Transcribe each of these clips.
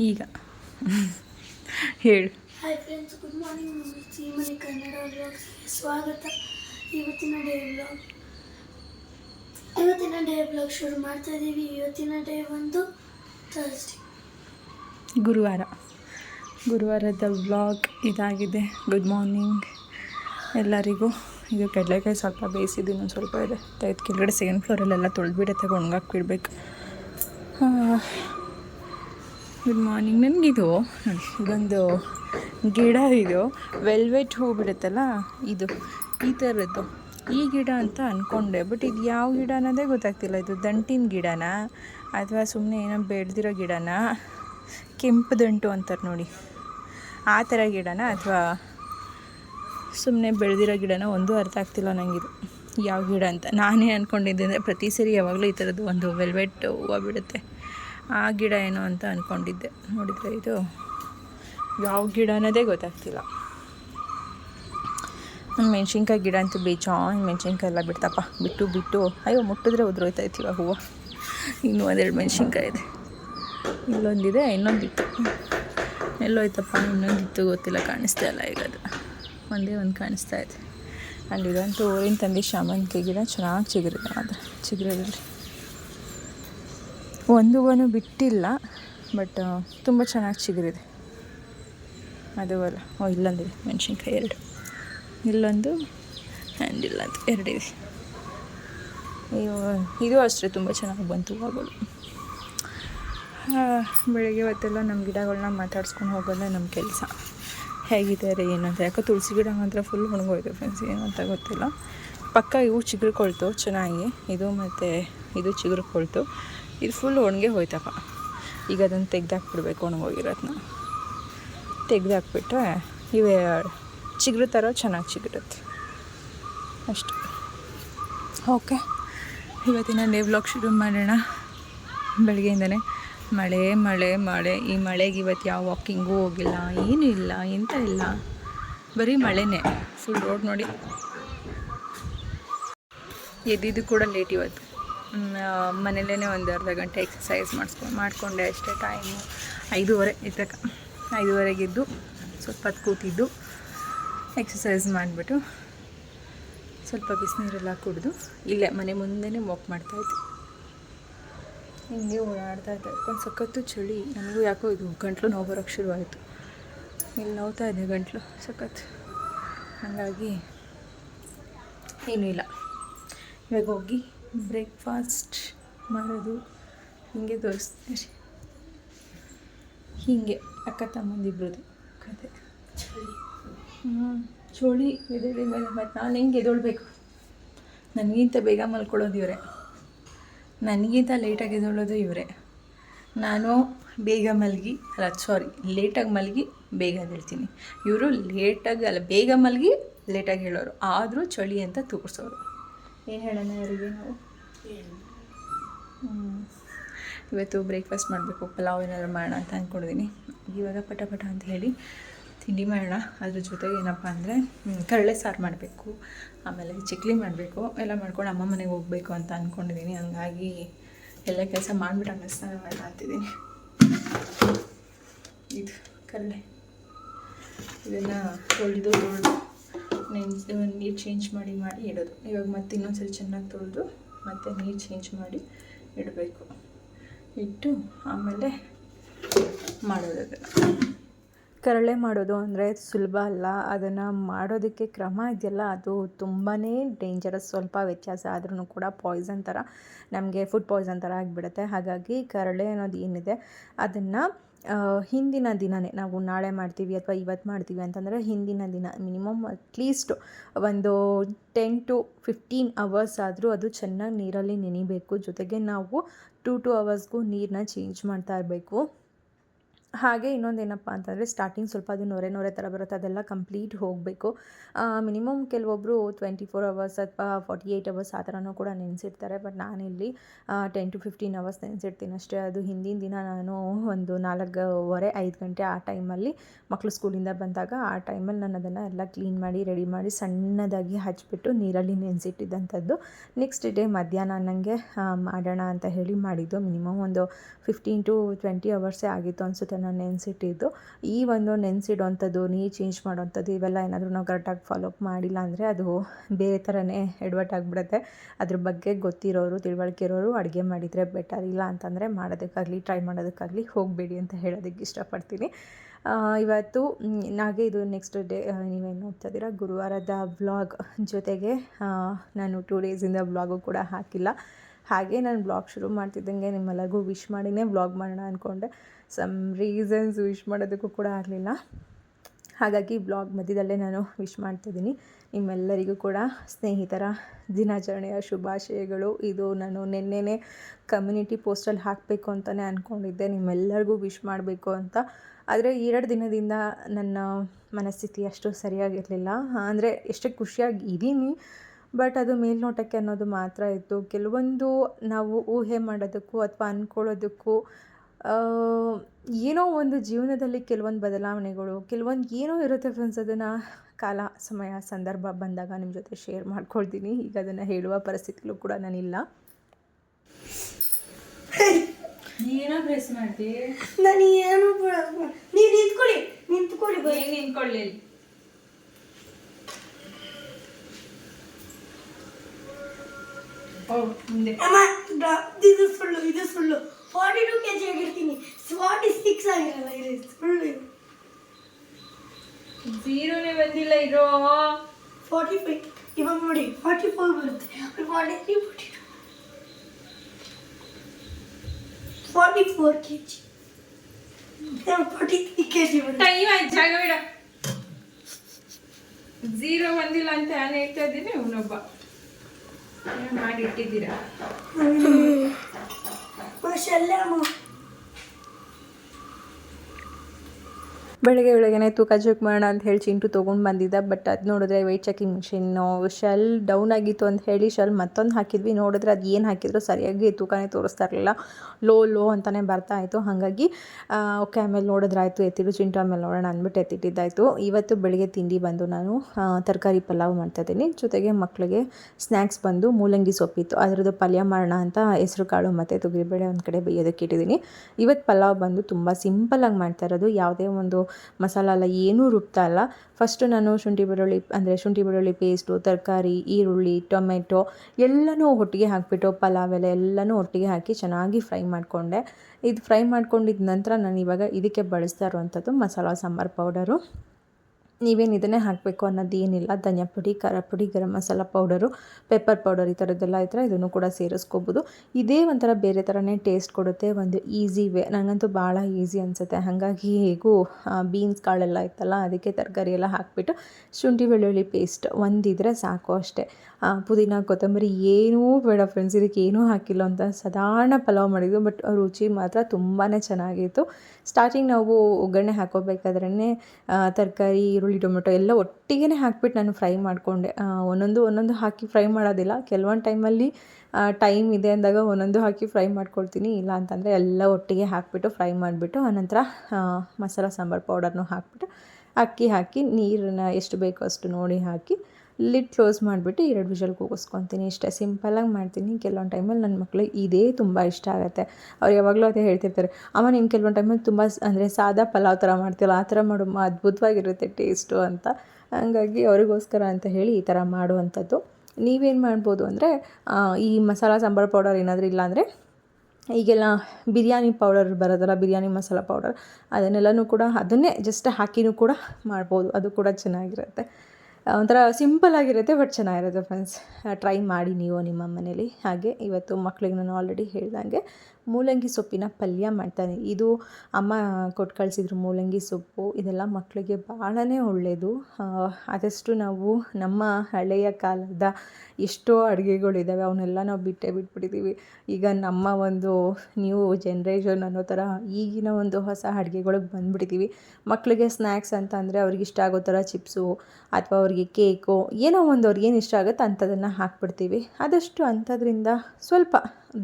ಈಗ. ಹೇಳು. Hi friends good morning Jeevani Kannada ವ್ಲಾಗ್ಸ್ಗೆ ಸ್ವಾಗತ. ಇವತ್ತಿನ ಡೇ ವ್ಲಾಗ್ ಇವತ್ತಿನ ಡೇ ವ್ಲಾಗ್ ಶುರು ಮಾಡ್ತಾ ಇದ್ದೀವಿ ಇವತ್ತಿನ ಡೇ ಒಂದು ಥರ್ಸ್ಡೇ ಗುರುವಾರ. ಗುರುವಾರದ ವ್ಲಾಗ್ ಇದಾಗಿದೆ. ಗುಡ್ ಮಾರ್ನಿಂಗ್ ಎಲ್ಲರಿಗೂ. ಇದು ಕಡಲೆಕಾಯಿ ಸ್ವಲ್ಪ ಬೇಯಿಸಿದ್ದು ಇನ್ನೊಂದು ಸ್ವಲ್ಪ ಇದೆ. ತೆಗೆದು ಕೆಳಗಡೆ ಸೆಕೆಂಡ್ ಫ್ಲೋರಲ್ಲೆಲ್ಲ ತೊಳೆದ್ಬಿಟ್ಟೆ ತಗೊಂಡು ಒಣಗಾಕ್ಬಿಡ್ಬೇಕು. ಗುಡ್ ಮಾರ್ನಿಂಗ್ ನನಗಿದು ನೋಡಿ ಇದೊಂದು ಗಿಡ ಇದು. ವೆಲ್ವೆಟ್ ಹೂ ಬಿಡುತ್ತಲ್ಲ ಇದು. ಈ ಥರದ್ದು ಈ ಗಿಡ ಅಂತ ಅಂದ್ಕೊಂಡೆ ಬಟ್ ಇದು ಯಾವ ಗಿಡ ಅನ್ನೋದೇ ಗೊತ್ತಾಗ್ತಿಲ್ಲ. ಇದು ದಂಟಿನ ಗಿಡನ? ಅಥವಾ ಸುಮ್ಮನೆ ಏನೋ ಬೆಳೆದಿರೋ ಗಿಡನ? ಕೆಂಪು ದಂಟು ಅಂತಾರೆ ನೋಡಿ. ಆ ಥರ ಗಿಡನ? ಅಥವಾ ಸುಮ್ಮನೆ ಬೆಳೆದಿರೋ ಗಿಡನ? ಒಂದು ಅರ್ಥ ಆಗ್ತಿಲ್ಲ ನನಗಿದು ಯಾವ ಗಿಡ ಅಂತ. ನಾನೇ ಅಂದ್ಕೊಂಡಿದ್ದೆ ಪ್ರತಿ ಸರಿ ಯಾವಾಗಲೂ ಈ ಥರದ್ದು ಒಂದು ವೆಲ್ವೆಟ್ ಹೂವು ಬಿಡುತ್ತೆ. ಆ ಗಿಡ ಏನು ಅಂತ ಅಂದ್ಕೊಂಡಿದ್ದೆ ನೋಡಿದರೆ ಇದು ಯಾವ ಗಿಡ ಅನ್ನೋದೇ ಗೊತ್ತಾಗ್ತಿಲ್ಲ. ಮೆಣಸಿನ್ಕಾಯಿ ಗಿಡ ಅಂತೂ ಬೇಜಾನ್ ಮೆಣಸಿನ್ಕಾಯಿ ಎಲ್ಲ ಬಿಡ್ತಪ್ಪ. ಬಿಟ್ಟು ಬಿಟ್ಟು. ಅಯ್ಯೋ, ಮುಟ್ಟಿದ್ರೆ ಉದುರೋಯ್ತಾಯ್ತೀವ ಹೂವು. ಇನ್ನೂ ಒಂದೆರಡು ಮೆಣಸಿನ್ಕಾಯಿ ಇದೆ. ಇಲ್ಲೊಂದಿದೆ, ಇನ್ನೊಂದಿತ್ತು. ಎಲ್ಲೋಯ್ತಪ್ಪ, ಇನ್ನೊಂದಿತ್ತು ಗೊತ್ತಿಲ್ಲ, ಕಾಣಿಸ್ತಾ ಇಲ್ಲ ಈಗ ಅದು. ಒಂದೇ ಒಂದು ಕಾಣಿಸ್ತಾ ಇದೆ. ಅಲ್ಲಿದಂತೂ ಊರಿನ ತಂದೆ ಶಾಮಂತಿಗೆ ಗಿಡ ಚೆನ್ನಾಗಿ ಚಿಗುರಿದೆ ಆದರೆ ಚಿಗುರೋದ್ರಲ್ಲಿ ಒಂದು ಹೂವನ್ನು ಬಿಟ್ಟಿಲ್ಲ ಬಟ್ ತುಂಬ ಚೆನ್ನಾಗಿ ಚಿಗುರಿದೆ. ಅದು ಅಲ್ಲ. ಓ, ಇಲ್ಲೊಂದಿದೆ. ಮೆಣಸಿನ್ಕಾಯಿ ಎರಡು. ಇಲ್ಲೊಂದು ಆ್ಯಂಡ್ ಇಲ್ಲೊಂದು ಎರಡಿದೆ. ಇದು ಅಷ್ಟೇ. ತುಂಬ ಚೆನ್ನಾಗಿ ಬಂತು ಹೂವುಗಳು. ಬೆಳಗ್ಗೆ ಹೊತ್ತೆಲ್ಲ ನಮ್ಮ ಗಿಡಗಳನ್ನ ಮಾತಾಡ್ಸ್ಕೊಂಡು ಹೋಗೋದೇ ನಮ್ಮ ಕೆಲಸ. ಹೇಗಿದ್ದಾರೆ ಏನಂತ? ಯಾಕೋ ತುಳಸಿ ಗಿಡ ಮಾತ್ರ ಫುಲ್ ಒಣಗೋಯ್ತು ಫ್ರೆಂಡ್ಸ್ ಏನಂತ ಗೊತ್ತಿಲ್ಲ. ಪಕ್ಕ ಇವು ಚಿಗುರ್ಕೊಳ್ತು ಚೆನ್ನಾಗಿ. ಇದು ಮತ್ತು, ಇದು ಚಿಗುರ್ಕೊಳ್ತು. ಇದು ಫುಲ್ ಒಣಗೆ ಹೋಯ್ತಪ್ಪ. ಈಗ ಅದನ್ನು ತೆಗ್ದಾಕ್ಬಿಡ್ಬೇಕು ಒಣಗೋಗಿರೋದನ್ನ ತೆಗ್ದಾಕ್ಬಿಟ್ರೆ ಇವೇ ಚಿಗುರು ಥರ ಚೆನ್ನಾಗಿ ಚಿಗುರುತ್ತೆ. ಅಷ್ಟು. ಓಕೆ. ಇವತ್ತಿನ ಡೇ ವ್ಲಾಗ್ ಶುರು ಮಾಡೋಣ. ಬೆಳಗ್ಗೆಯಿಂದನೇ ಮಳೆ ಮಳೆ ಮಳೆ. ಈ ಮಳೆಗೆ ಇವತ್ತು ಯಾವ ವಾಕಿಂಗೂ ಹೋಗಿಲ್ಲ. ಏನೂ ಇಲ್ಲ, ಎಂತ ಇಲ್ಲ. ಬರೀ ಮಳೆನೇ. ಫುಲ್ ರೋಡ್ ನೋಡಿ. ಎದ್ದಿದ್ದು ಕೂಡ ಲೇಟ್ ಇವತ್ತು. ಮನೇಲೇ ಒಂದು ಅರ್ಧ ಗಂಟೆ ಎಕ್ಸಸೈಸ್ ಮಾಡಿಸ್ಕೊಂಡು ಮಾಡಿಕೊಂಡೆ ಅಷ್ಟೇ ಟೈಮು ಐದೂವರೆ ಇತ್ತಕ ಐದೂವರೆಗಿದ್ದು ಸ್ವಲ್ಪ ಹೊತ್ತು ಕೂತಿದ್ದು ಎಕ್ಸಸೈಸ್ ಮಾಡಿಬಿಟ್ಟು ಸ್ವಲ್ಪ ಬಿಸಿನೀರೆಲ್ಲ ಕುಡಿದು ಇಲ್ಲೇ ಮನೆ ಮುಂದೆನೇ ವಾಕ್ ಮಾಡ್ತಾಯಿದ್ದೆ ಹಿಂಗೆ ಓಡಾಡ್ತಾ ಇದ್ದೆ. ಒಂದು ಸಖತ್ತು ಚಳಿ. ನನಗೂ ಯಾಕೋ ಇದು ಗಂಟ್ಲು ನೋವು ಬರೋಕ್ಕೆ ಶುರುವಾಯಿತು. ಇಲ್ಲಿ ನೋವ್ತಾ ಇದೆ ಗಂಟ್ಲು, ಸಖತ್. ಹಾಗಾಗಿ ಏನೂ ಇಲ್ಲ. ಇವಾಗ ಹೋಗಿ ಬ್ರೇಕ್ಫಾಸ್ಟ್ ಮಾಡೋದು ಹೀಗೆ ತೋರಿಸ್ತೀನಿ. ಹೀಗೆ ಅಕ್ಕ ತಮ್ಮಂದಿಬ್ರದ್ದು ಕತೆ. ಹ್ಞೂ ಚಳಿ ಎದ್ದೇಳಿ ಮೇಲೆ ಮತ್ತು ನಾನು ಹೆಂಗೆ ಎದೊಳ್ಬೇಕು? ನನಗಿಂತ ಬೇಗ ಮಲ್ಕೊಳ್ಳೋದು ಇವರೇ. ನನಗಿಂತ ಲೇಟಾಗಿ ಎದೊಳ್ಳೋದು ಇವರೇ. ನಾನು ಬೇಗ ಮಲಗಿ, ಅಲ್ಲ ಸಾರಿ ಲೇಟಾಗಿ ಮಲಗಿ ಬೇಗ ಹೇಳ್ತೀನಿ ಇವರು ಲೇಟಾಗಿ, ಅಲ್ಲ, ಬೇಗ ಮಲಗಿ ಲೇಟಾಗಿ ಹೇಳೋರು. ಆದರೂ ಚಳಿ ಅಂತ ತೂರಿಸೋರು. ಏನು ಹೇಳೋಣ ಅವರಿಗೆ ನಾವು. ಇವತ್ತು ಬ್ರೇಕ್ಫಾಸ್ಟ್ ಮಾಡಬೇಕು ಪಲಾವ್ ಏನಾದ್ರು ಮಾಡೋಣ ಅಂತ ಅಂದ್ಕೊಂಡಿದ್ದೀನಿ ಇವಾಗ ಪಟ ಪಟ ಅಂತ ಹೇಳಿ ತಿಂಡಿ ಮಾಡೋಣ. ಅದ್ರ ಜೊತೆಗೆ ಏನಪ್ಪ ಅಂದರೆ ಕಡಲೆ ಸಾರು ಮಾಡಬೇಕು ಆಮೇಲೆ ಚಿಕ್ಲಿ ಮಾಡಬೇಕು ಎಲ್ಲ ಮಾಡ್ಕೊಂಡು ಅಮ್ಮ ಮನೆಗೆ ಹೋಗಬೇಕು ಅಂತ ಅಂದ್ಕೊಂಡಿದ್ದೀನಿ ಹಂಗಾಗಿ ಎಲ್ಲ ಕೆಲಸ ಮಾಡಿಬಿಟ್ಟು ಆಮೇಲೆ ಸ್ನಾನ ಮಾಡೋಣ ಅಂತಿದ್ದೀನಿ ಇದು ಕಡಲೆ. ಇದನ್ನು ತೊಳೆದು ತೊಳೆದು ನೀರು ಚೇಂಜ್ ಮಾಡಿ ಮಾಡಿ ಇಡೋದು. ಇವಾಗ ಮತ್ತೆ ಇನ್ನೊಂದ್ಸರಿ ಚೆನ್ನಾಗಿ ತೊಳೆದು ಮತ್ತೆ ನೀರು ಚೇಂಜ್ ಮಾಡಿ ಇಡಬೇಕು. ಇಟ್ಟು ಆಮೇಲೆ ಮಾಡೋದು ಕರಳೆ ಮಾಡೋದು ಅಂದರೆ ಸುಲಭ ಅಲ್ಲ. ಅದನ್ನು ಮಾಡೋದಕ್ಕೆ ಕ್ರಮ ಇದೆಯಲ್ಲ, ಅದು ತುಂಬಾ ಡೇಂಜರಸ್ ಸ್ವಲ್ಪ ವ್ಯತ್ಯಾಸ ಆದ್ರೂ ಕೂಡ ಪಾಯ್ಸನ್ ಥರ ನಮಗೆ ಫುಡ್ ಪಾಯ್ಸನ್ ಥರ ಆಗಿಬಿಡುತ್ತೆ. ಹಾಗಾಗಿ ಕರಳೆ ಅನ್ನೋದು ಏನಿದೆ, ಅದನ್ನು ಹಿಂದಿನ ದಿನವೇ ನಾವು ನಾಳೆ ಮಾಡ್ತೀವಿ ಅಥವಾ ಇವತ್ತು ಮಾಡ್ತೀವಿ ಅಂತಂದರೆ ಹಿಂದಿನ ದಿನ ಮಿನಿಮಮ್ ಅಟ್ಲೀಸ್ಟ್ ಒಂದು ಟೆನ್ ಟು ಫಿಫ್ಟೀನ್ ಅವರ್ಸ್ ಆದರೂ ಅದು ಚೆನ್ನಾಗಿ ನೀರಲ್ಲಿ ನೆನಿಬೇಕು. ಜೊತೆಗೆ ನಾವು ಟೂ ಟು ಅವರ್ಸ್ಗೂ ನೀರನ್ನ ಚೇಂಜ್ ಮಾಡ್ತಾ ಇರಬೇಕು. ಹಾಗೆ ಇನ್ನೊಂದು ಏನಪ್ಪ ಅಂತಂದರೆ ಸ್ಟಾರ್ಟಿಂಗ್ ಸ್ವಲ್ಪ ಅದು ನೊರೆ ನೊರೆ ಥರ ಬರುತ್ತೆ, ಅದೆಲ್ಲ ಕಂಪ್ಲೀಟ್ ಹೋಗಬೇಕು. ಮಿನಿಮಮ್ ಕೆಲವೊಬ್ಬರು ಟ್ವೆಂಟಿ ಫೋರ್ ಅವರ್ಸ್ ಅಥವಾ ಫಾರ್ಟಿ ಏಯ್ಟ್ ಅವರ್ಸ್ ಆ ಥರನೂ ಕೂಡ ನೆನೆಸಿರ್ತಾರೆ ಬಟ್ ನಾನಿಲ್ಲಿ ಟೆನ್ ಟು ಫಿಫ್ಟೀನ್ ಅವರ್ಸ್ ನೆನೆಸಿರ್ತೀನಿ ಅಷ್ಟೇ. ಅದು ಹಿಂದಿನ ದಿನ ನಾನು ಒಂದು ನಾಲ್ಕೂವರೆ, ಐದು ಗಂಟೆ ಆ ಟೈಮಲ್ಲಿ ಮಕ್ಕಳು ಸ್ಕೂಲಿಂದ ಬಂದಾಗ ಆ ಟೈಮಲ್ಲಿ ನಾನು ಅದನ್ನು ಎಲ್ಲ ಕ್ಲೀನ್ ಮಾಡಿ ರೆಡಿ ಮಾಡಿ ಸಣ್ಣದಾಗಿ ಹಚ್ಚಿಬಿಟ್ಟು ನೀರಲ್ಲಿ ನೆನೆಸಿಟ್ಟಿದ್ದಂಥದ್ದು. ನೆಕ್ಸ್ಟ್ ಡೇ ಮಧ್ಯಾಹ್ನ ನನಗೆ ಮಾಡೋಣ ಅಂತ ಹೇಳಿ ಮಾಡಿದ್ದು. ಮಿನಿಮಮ್ ಒಂದು ಫಿಫ್ಟೀನ್ ಟು ಟ್ವೆಂಟಿ ಅವರ್ಸೇ ಆಗಿತ್ತು ಅನಿಸುತ್ತೆ ನಾನು ನೆನೆಸಿಟ್ಟಿದ್ದು. ಈ ಒಂದು ನೆನೆಸಿಡೋವಂಥದ್ದು ನೀರು ಚೇಂಜ್ ಮಾಡೋವಂಥದ್ದು, ಇವೆಲ್ಲ ಏನಾದರೂ ನಾವು ಕರೆಕ್ಟಾಗಿ ಫಾಲೋ ಅಪ್ ಮಾಡಿಲ್ಲ ಅಂದರೆ ಅದು ಬೇರೆ ಥರನೇ ಎಡವಟ್ ಆಗಿಬಿಡುತ್ತೆ. ಅದ್ರ ಬಗ್ಗೆ ಗೊತ್ತಿರೋರು, ತಿಳುವಳಿಕೆ ಇರೋರು ಅಡುಗೆ ಮಾಡಿದರೆ ಬೆಟರ್ ಇಲ್ಲ ಅಂತಂದರೆ ಮಾಡೋದಕ್ಕಾಗಲಿ ಟ್ರೈ ಮಾಡೋದಕ್ಕಾಗಲಿ ಹೋಗಬೇಡಿ ಅಂತ ಹೇಳೋದಕ್ಕೆ ಇಷ್ಟಪಡ್ತೀನಿ. ಇವತ್ತು ನನಗೆ ನಾಗೆ ಇದು ನೆಕ್ಸ್ಟ್ ಡೇ ನೀವೇನು ನೋಡ್ತಾ ಇದ್ದೀರಾ? ಗುರುವಾರದ ವ್ಲಾಗ್ ಜೊತೆಗೆ ನಾನು ಟೂ ಡೇಸಿಂದ ವ್ಲಾಗು ಕೂಡ ಹಾಕಿಲ್ಲ. ಹಾಗೆ ನಾನು ಬ್ಲಾಗ್ ಶುರು ಮಾಡ್ತಿದ್ದಂಗೆ ನಿಮ್ಮೆಲ್ಲರಿಗೂ ವಿಶ್ ಮಾಡಿನೇ ಬ್ಲಾಗ್ ಮಾಡೋಣ ಅಂದ್ಕೊಂಡೆ ಸಮ್ ರೀಸನ್ಸ್ ವಿಶ್ ಮಾಡೋದಕ್ಕೂ ಕೂಡ ಆಗಲಿಲ್ಲ. ಹಾಗಾಗಿ ಬ್ಲಾಗ್ ಮಧ್ಯದಲ್ಲೇ ನಾನು ವಿಶ್ ಮಾಡ್ತಿದ್ದೀನಿ ನಿಮ್ಮೆಲ್ಲರಿಗೂ ಕೂಡ ಸ್ನೇಹಿತರ ದಿನಾಚರಣೆಯ ಶುಭಾಶಯಗಳು. ಇದು ನಾನು ನಿನ್ನೆನೇ ಕಮ್ಯುನಿಟಿ ಪೋಸ್ಟಲ್ಲಿ ಹಾಕಬೇಕು ಅಂತಲೇ ಅಂದ್ಕೊಂಡಿದ್ದೆ ನಿಮ್ಮೆಲ್ಲರಿಗೂ ವಿಶ್ ಮಾಡಬೇಕು ಅಂತ. ಆದರೆ ಎರಡು ದಿನದಿಂದ ನನ್ನ ಮನಸ್ಥಿತಿ ಅಷ್ಟು ಸರಿಯಾಗಿರಲಿಲ್ಲ. ಅಂದರೆ ಎಷ್ಟೇ ಖುಷಿಯಾಗಿ ಇದ್ದೀನಿ ಬಟ್ ಅದು ಮೇಲ್ನೋಟಕ್ಕೆ ಅನ್ನೋದು ಮಾತ್ರ ಇತ್ತು. ಕೆಲವೊಂದು ನಾವು ಊಹೆ ಮಾಡೋದಕ್ಕೂ ಅಥವಾ ಅಂದ್ಕೊಳ್ಳೋದಕ್ಕೂ ಏನೋ ಒಂದು ಜೀವನದಲ್ಲಿ ಕೆಲವೊಂದು ಬದಲಾವಣೆಗಳು ಕೆಲವೊಂದು ಏನೋ ಇರುತ್ತೆ ಫ್ರೆಂಡ್ಸ್ ಅದನ್ನು ಕಾಲ ಸಮಯ ಸಂದರ್ಭ ಬಂದಾಗ ನಿಮ್ಮ ಜೊತೆ ಶೇರ್ ಮಾಡ್ಕೊಳ್ತೀನಿ. ಈಗ ಅದನ್ನು ಹೇಳುವ ಪರಿಸ್ಥಿತಿಲೂ ಕೂಡ ನಾನಿಲ್ಲ. ಏನೋ ಪ್ರೆಸ್ ಮಾಡ್ತಿ? ನಾನು ಏನು. ನೀವು ನಿಂತ್ಕೊಳ್ಳಿ ನಿಂತ್ಕೊಳ್ಳಿ ಬರೀ ಏನು ನಿಂತ್ಕೊಳ್ಳಿ. ಓ ಮುಂದೆ. ಅಮ್ಮ ಇದು ಸುಳ್ಳು ಇದು ಸುಳ್ಳು. ಫಾರ್ಟಿ ಟು ಕೆ ಜಿ ಆಗಿರ್ತೀನಿ ಫಾರ್ಟಿ ಸಿಕ್ಸ್ ಆಗಿರಲ್ಲ ಇದು ಸುಳ್ಳು ಜೀರೋನೇ ಬಂದಿಲ್ಲ ಇರೋ. ಫಾರ್ಟಿ ಫೈವ್ ಇವಾಗ ನೋಡಿ ಫಾರ್ಟಿ ಫೋರ್ ಬರುತ್ತೆ. Forty three forty two forty four K G forty three K G time ಆಯ್ತು ಜಾಗ ಬಿಡ. ಝೀರೋ ಬಂದಿಲ್ಲ ಅಂತ ನಾನು ಹೇಳ್ತಾ ಇದ್ದೀನಿ ಅವನೊಬ್ಬ ಮಾಡಿ ഷെല്ലാണോ ಬೆಳಗ್ಗೆ ಬೆಳಗ್ಗೆನೆ ತೂಕ ಚೆಕ್ ಮಾಡೋಣ ಅಂತ ಹೇಳಿ ಚಿಂಟು ತೊಗೊಂಡು ಬಂದಿದ್ದ. ಬಟ್ ಅದು ನೋಡಿದ್ರೆ ವೆಯ್ಟ್ ಚೆಕಿಂಗ್ ಮಿಷಿನ್ನು ಶೆಲ್ ಡೌನ್ ಆಗಿತ್ತು ಅಂತ ಹೇಳಿ ಶೆಲ್ ಮತ್ತೊಂದು ಹಾಕಿದ್ವಿ. ನೋಡಿದ್ರೆ ಅದು ಏನು ಹಾಕಿದ್ರು ಸರಿಯಾಗಿ ತೂಕನೇ ತೋರಿಸ್ತಾ ಇರಲಿಲ್ಲ. ಲೋ ಲೋ ಅಂತಲೇ ಬರ್ತಾ ಇತ್ತು. ಹಾಗಾಗಿ ಓಕೆ ಆಮೇಲೆ ನೋಡಿದ್ರೆ ಆಯಿತು ಎತ್ತಿಡು ಚಿಂಟು, ಆಮೇಲೆ ನೋಡೋಣ ಅಂದ್ಬಿಟ್ಟು ಎತ್ತಿಟ್ಟಿದ್ದಾಯಿತು. ಇವತ್ತು ಬೆಳಗ್ಗೆ ತಿಂಡಿ ಬಂದು ನಾನು ತರಕಾರಿ ಪಲಾವ್ ಮಾಡ್ತಾಯಿದ್ದೀನಿ ಜೊತೆಗೆ ಮಕ್ಕಳಿಗೆ ಸ್ನ್ಯಾಕ್ಸ್ ಬಂದು ಮೂಲಂಗಿ ಸೊಪ್ಪಿತ್ತು. ಅದರದ್ದು ಪಲ್ಯ ಮಾಡೋಣ ಅಂತ ಹೆಸರು ಕಾಳು ಮತ್ತು ತೊಗರಿಬೇಳೆ ಒಂದು ಕಡೆ ಬೇಯೋದಕ್ಕೆ ಇಟ್ಟಿದ್ದೀನಿ. ಇವತ್ತು ಪಲಾವ್ ಬಂದು ತುಂಬ ಸಿಂಪಲ್ಲಾಗಿ ಮಾಡ್ತಾ ಇರೋದು. ಯಾವುದೇ ಒಂದು ಮಸಾಲ ಎಲ್ಲ ಏನೂ ರುಬ್ತಾ ಇಲ್ಲ. ಫಸ್ಟು ನಾನು ಶುಂಠಿ ಬೆಳ್ಳುಳ್ಳಿ, ಅಂದರೆ ಶುಂಠಿ ಬೆಳ್ಳುಳ್ಳಿ ಪೇಸ್ಟು ತರಕಾರಿ, ಈರುಳ್ಳಿ, ಟೊಮೆಟೊ ಎಲ್ಲನೂ ಒಟ್ಟಿಗೆ ಹಾಕಿಬಿಟ್ಟು, ಪಲಾವ್ ಎಲೆ ಎಲ್ಲನೂ ಒಟ್ಟಿಗೆ ಹಾಕಿ ಚೆನ್ನಾಗಿ ಫ್ರೈ ಮಾಡಿಕೊಂಡೆ. ಇದು ಫ್ರೈ ಮಾಡ್ಕೊಂಡಿದ್ದ ನಂತರ ನಾನು ಇವಾಗ ಇದಕ್ಕೆ ಬಳಸ್ತಾ ಇರುವಂಥದ್ದು ಮಸಾಲ ಸಾಂಬಾರು ಪೌಡರು. ನೀವೇನು ಇದನ್ನೇ ಹಾಕಬೇಕು ಅನ್ನೋದು ಏನಿಲ್ಲ. ಧನಿಯಾ ಪುಡಿ, ಖಾರ ಪುಡಿ, garam masala powder, pepper powder ಈ ಥರದ್ದೆಲ್ಲ ಇದ್ದರೆ ಇದನ್ನು ಕೂಡ ಸೇರಿಸ್ಕೋಬೋದು. ಇದೇ ಒಂಥರ ಬೇರೆ ಥರನೇ ಟೇಸ್ಟ್ ಕೊಡುತ್ತೆ. ಒಂದು ಈಸಿ ವೇ ನನಗಂತೂ ಭಾಳ ಈಸಿ ಅನಿಸುತ್ತೆ. ಹಾಗಾಗಿ ಹೇಗೂ ಬೀನ್ಸ್ ಕಾಳೆಲ್ಲ ಇತ್ತಲ್ಲ, ಅದಕ್ಕೆ ತರಕಾರಿ ಎಲ್ಲ ಹಾಕಿಬಿಟ್ಟು ಶುಂಠಿ, ಬೆಳ್ಳುಳ್ಳಿ ಪೇಸ್ಟ್ ಒಂದಿದ್ರೆ ಸಾಕು ಅಷ್ಟೇ. ಪುದೀನ, ಕೊತ್ತಂಬರಿ ಏನೂ ಬೇಡ ಫ್ರೆಂಡ್ಸ್ ಇದಕ್ಕೆ ಏನೂ ಹಾಕಿಲ್ಲ ಅಂತ ಸಾಧಾರಣ ಪಲಾವ್ ಮಾಡಿದ್ದು ಬಟ್ ರುಚಿ ಮಾತ್ರ ತುಂಬಾ ಚೆನ್ನಾಗಿತ್ತು. ಸ್ಟಾರ್ಟಿಂಗ್ ನಾವು ಒಗ್ಗರಣೆ ಹಾಕೋಬೇಕಾದ್ರೇ ತರಕಾರಿ, ಈರುಳ್ಳಿ, ಟೊಮೆಟೊ ಎಲ್ಲ ಒಟ್ಟಿಗೆ ಹಾಕ್ಬಿಟ್ಟು ನಾನು ಫ್ರೈ ಮಾಡಿಕೊಂಡೆ. ಒಂದೊಂದು ಒಂದೊಂದು ಹಾಕಿ ಫ್ರೈ ಮಾಡೋದಿಲ್ಲ. ಕೆಲವೊಂದು ಟೈಮಲ್ಲಿ ಟೈಮ್ ಇದೆ ಅಂದಾಗ ಒಂದೊಂದು ಹಾಕಿ ಫ್ರೈ ಮಾಡ್ಕೊಳ್ತೀನಿ. ಇಲ್ಲ ಅಂತಂದರೆ ಎಲ್ಲ ಒಟ್ಟಿಗೆ ಹಾಕಿಬಿಟ್ಟು ಫ್ರೈ ಮಾಡಿಬಿಟ್ಟು ಆನಂತರ ಮಸಾಲ, ಸಾಂಬಾರು ಪೌಡರ್ನು ಹಾಕ್ಬಿಟ್ಟು ಅಕ್ಕಿ ಹಾಕಿ, ನೀರನ್ನು ಎಷ್ಟು ಬೇಕೋ ಅಷ್ಟು ನೋಡಿ ಹಾಕಿ, ಲಿಡ್ ಕ್ಲೋಸ್ ಮಾಡಿಬಿಟ್ಟು ಎರಡು ವಿಷಲ್ ಕೂಗಿಸ್ಕೊತೀನಿ. ಇಷ್ಟೇ ಸಿಂಪಲಾಗಿ ಮಾಡ್ತೀನಿ. ಕೆಲವೊಂದು ಟೈಮಲ್ಲಿ ನನ್ನ ಮಕ್ಕಳು ಇದೇ ತುಂಬ ಇಷ್ಟ ಆಗುತ್ತೆ. ಅವ್ರು ಯಾವಾಗಲೂ ಅದೇ ಹೇಳ್ತಿರ್ತಾರೆ, ಅಮ್ಮ, ನೀನು ಕೆಲವೊಂದು ಟೈಮಲ್ಲಿ ತುಂಬ ಅಂದರೆ ಸಾದಾ ಪಲಾವ್ ಥರ ಮಾಡ್ತೀವಲ್ಲ ಆ ಥರ ಮಾಡು ಅದ್ಭುತವಾಗಿರುತ್ತೆ ಟೇಸ್ಟು ಅಂತ. ಹಾಗಾಗಿ ಅವರಿಗೋಸ್ಕರ ಅಂತ ಹೇಳಿ ಈ ಥರ ಮಾಡುವಂಥದ್ದು. ನೀವೇನು ಮಾಡ್ಬೋದು ಅಂದರೆ ಈ ಮಸಾಲ ಸಾಂಬಾರು ಪೌಡರ್ ಏನಾದರೂ ಇಲ್ಲಾಂದರೆ ಈಗೆಲ್ಲ ಬಿರಿಯಾನಿ ಪೌಡರ್ ಬರೋದಲ್ಲ, ಬಿರಿಯಾನಿ ಮಸಾಲ ಪೌಡರ್, ಅದನ್ನೆಲ್ಲನೂ ಕೂಡ ಅದನ್ನೇ ಜಸ್ಟ್ ಹಾಕಿನೂ ಕೂಡ ಮಾಡ್ಬೋದು. ಅದು ಕೂಡ ಚೆನ್ನಾಗಿರುತ್ತೆ. ಒಂಥರ ಸಿಂಪಲ್ ಆಗಿರುತ್ತೆ ಬಟ್ ಚೆನ್ನಾಗಿರುತ್ತೆ ಫ್ರೆಂಡ್ಸ್ ಟ್ರೈ ಮಾಡಿ ನೀವು ನಿಮ್ಮ ಮನೇಲಿ. ಹಾಗೆ ಇವತ್ತು ಮಕ್ಳಿಗೆ ನಾನು ಆಲ್ರೆಡಿ ಹೇಳ್ದಂಗೆ ಮೂಲಂಗಿ ಸೊಪ್ಪಿನ ಪಲ್ಯ ಮಾಡ್ತಾನೆ. ಇದು ಅಮ್ಮ ಕೊಟ್ಟು ಕಳಿಸಿದ್ರು ಮೂಲಂಗಿ ಸೊಪ್ಪು. ಇದೆಲ್ಲ ಮಕ್ಕಳಿಗೆ ಭಾಳನೇ ಒಳ್ಳೆಯದು ಆದಷ್ಟು ನಾವು ನಮ್ಮ ಹಳೆಯ ಕಾಲದ ಎಷ್ಟೋ ಅಡುಗೆಗಳಿದ್ದಾವೆ ಅವನ್ನೆಲ್ಲ ನಾವು ಬಿಟ್ಟೇ ಬಿಟ್ಬಿಟ್ಟಿದ್ದೀವಿ ಈಗ ನಮ್ಮ ಒಂದು ನ್ಯೂ ಜನ್ರೇಷನ್ ಅನ್ನೋ ಥರ ಈಗಿನ ಒಂದು ಹೊಸ ಅಡುಗೆಗಳಿಗೆ ಬಂದುಬಿಟ್ಟಿದ್ದೀವಿ ಮಕ್ಕಳಿಗೆ ಸ್ನ್ಯಾಕ್ಸ್ ಅಂತ ಅಂದರೆ ಅವ್ರಿಗೆ ಇಷ್ಟ ಆಗೋ ಥರ ಚಿಪ್ಸು ಅಥವಾ ಅವ್ರಿಗೆ ಕೇಕು ಏನೋ ಒಂದು ಅವ್ರಿಗೆ ಏನು ಇಷ್ಟ ಆಗುತ್ತೆ ಅಂಥದನ್ನು ಹಾಕ್ಬಿಡ್ತೀವಿ. ಆದಷ್ಟು ಅಂಥದ್ರಿಂದ ಸ್ವಲ್ಪ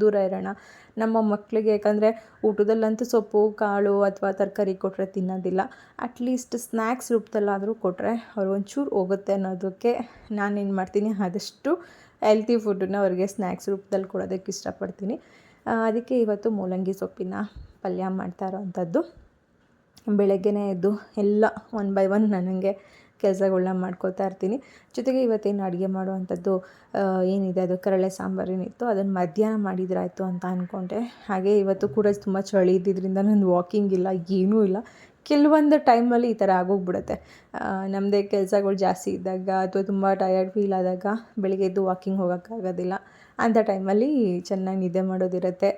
ದೂರ ಇರೋಣ. ನಮ್ಮ ಮಕ್ಕಳಿಗೆ ಯಾಕಂದರೆ ಊಟದಲ್ಲಂತೂ ಸೊಪ್ಪು, ಕಾಳು ಅಥವಾ ತರಕಾರಿ ಕೊಟ್ಟರೆ ತಿನ್ನೋದಿಲ್ಲ. ಅಟ್ಲೀಸ್ಟ್ ಸ್ನ್ಯಾಕ್ಸ್ ರೂಪದಲ್ಲಾದರೂ ಕೊಟ್ಟರೆ ಅವ್ರು ಒಂಚೂರು ಹೋಗುತ್ತೆ ಅನ್ನೋದಕ್ಕೆ ನಾನೇನು ಮಾಡ್ತೀನಿ, ಆದಷ್ಟು ಹೆಲ್ತಿ ಫುಡ್ಡನ್ನ ಅವ್ರಿಗೆ ಸ್ನ್ಯಾಕ್ಸ್ ರೂಪದಲ್ಲಿ ಕೊಡೋದಕ್ಕೆ ಇಷ್ಟಪಡ್ತೀನಿ. ಅದಕ್ಕೆ ಇವತ್ತು ಮೂಲಂಗಿ ಸೊಪ್ಪಿನ ಪಲ್ಯ ಮಾಡ್ತಾ ಇರೋವಂಥದ್ದು ಬೆಳಗ್ಗೆನೇ ಎದ್ದು ಎಲ್ಲ ಒನ್ ಬೈ ಒನ್ ನನಗೆ ಕೆಲಸಗಳ್ನ ಮಾಡ್ಕೋತಾ ಇರ್ತೀನಿ. ಜೊತೆಗೆ ಇವತ್ತೇನು ಅಡುಗೆ ಮಾಡುವಂಥದ್ದು ಏನಿದೆ? ಅದು ಕರಳೆ ಸಾಂಬಾರು ಏನಿತ್ತು ಅದನ್ನು ಮಧ್ಯಾಹ್ನ ಮಾಡಿದ್ರಾಯಿತು ಅಂತ ಅಂದ್ಕೊಂಡೆ ಹಾಗೆ ಇವತ್ತು ಕೂಡ ತುಂಬ ಚಳಿ ಇದ್ದಿದ್ದರಿಂದ ನಾನು ವಾಕಿಂಗ್ ಇಲ್ಲ, ಏನೂ ಇಲ್ಲ. ಕೆಲವೊಂದು ಟೈಮಲ್ಲಿ ಈ ಥರ ಆಗೋಗ್ಬಿಡುತ್ತೆ. ನಮ್ಮದೇ ಕೆಲಸಗಳು ಜಾಸ್ತಿ ಇದ್ದಾಗ ಅಥವಾ ತುಂಬ ಟಯರ್ಡ್ ಫೀಲ್ ಆದಾಗ ಬೆಳಿಗ್ಗೆ ಎದ್ದು ವಾಕಿಂಗ್ ಹೋಗೋಕ್ಕಾಗೋದಿಲ್ಲ. ಅಂಥ ಟೈಮಲ್ಲಿ ಚೆನ್ನಾಗಿ ನಿದ್ದೆ ಮಾಡೋದಿರುತ್ತೆ.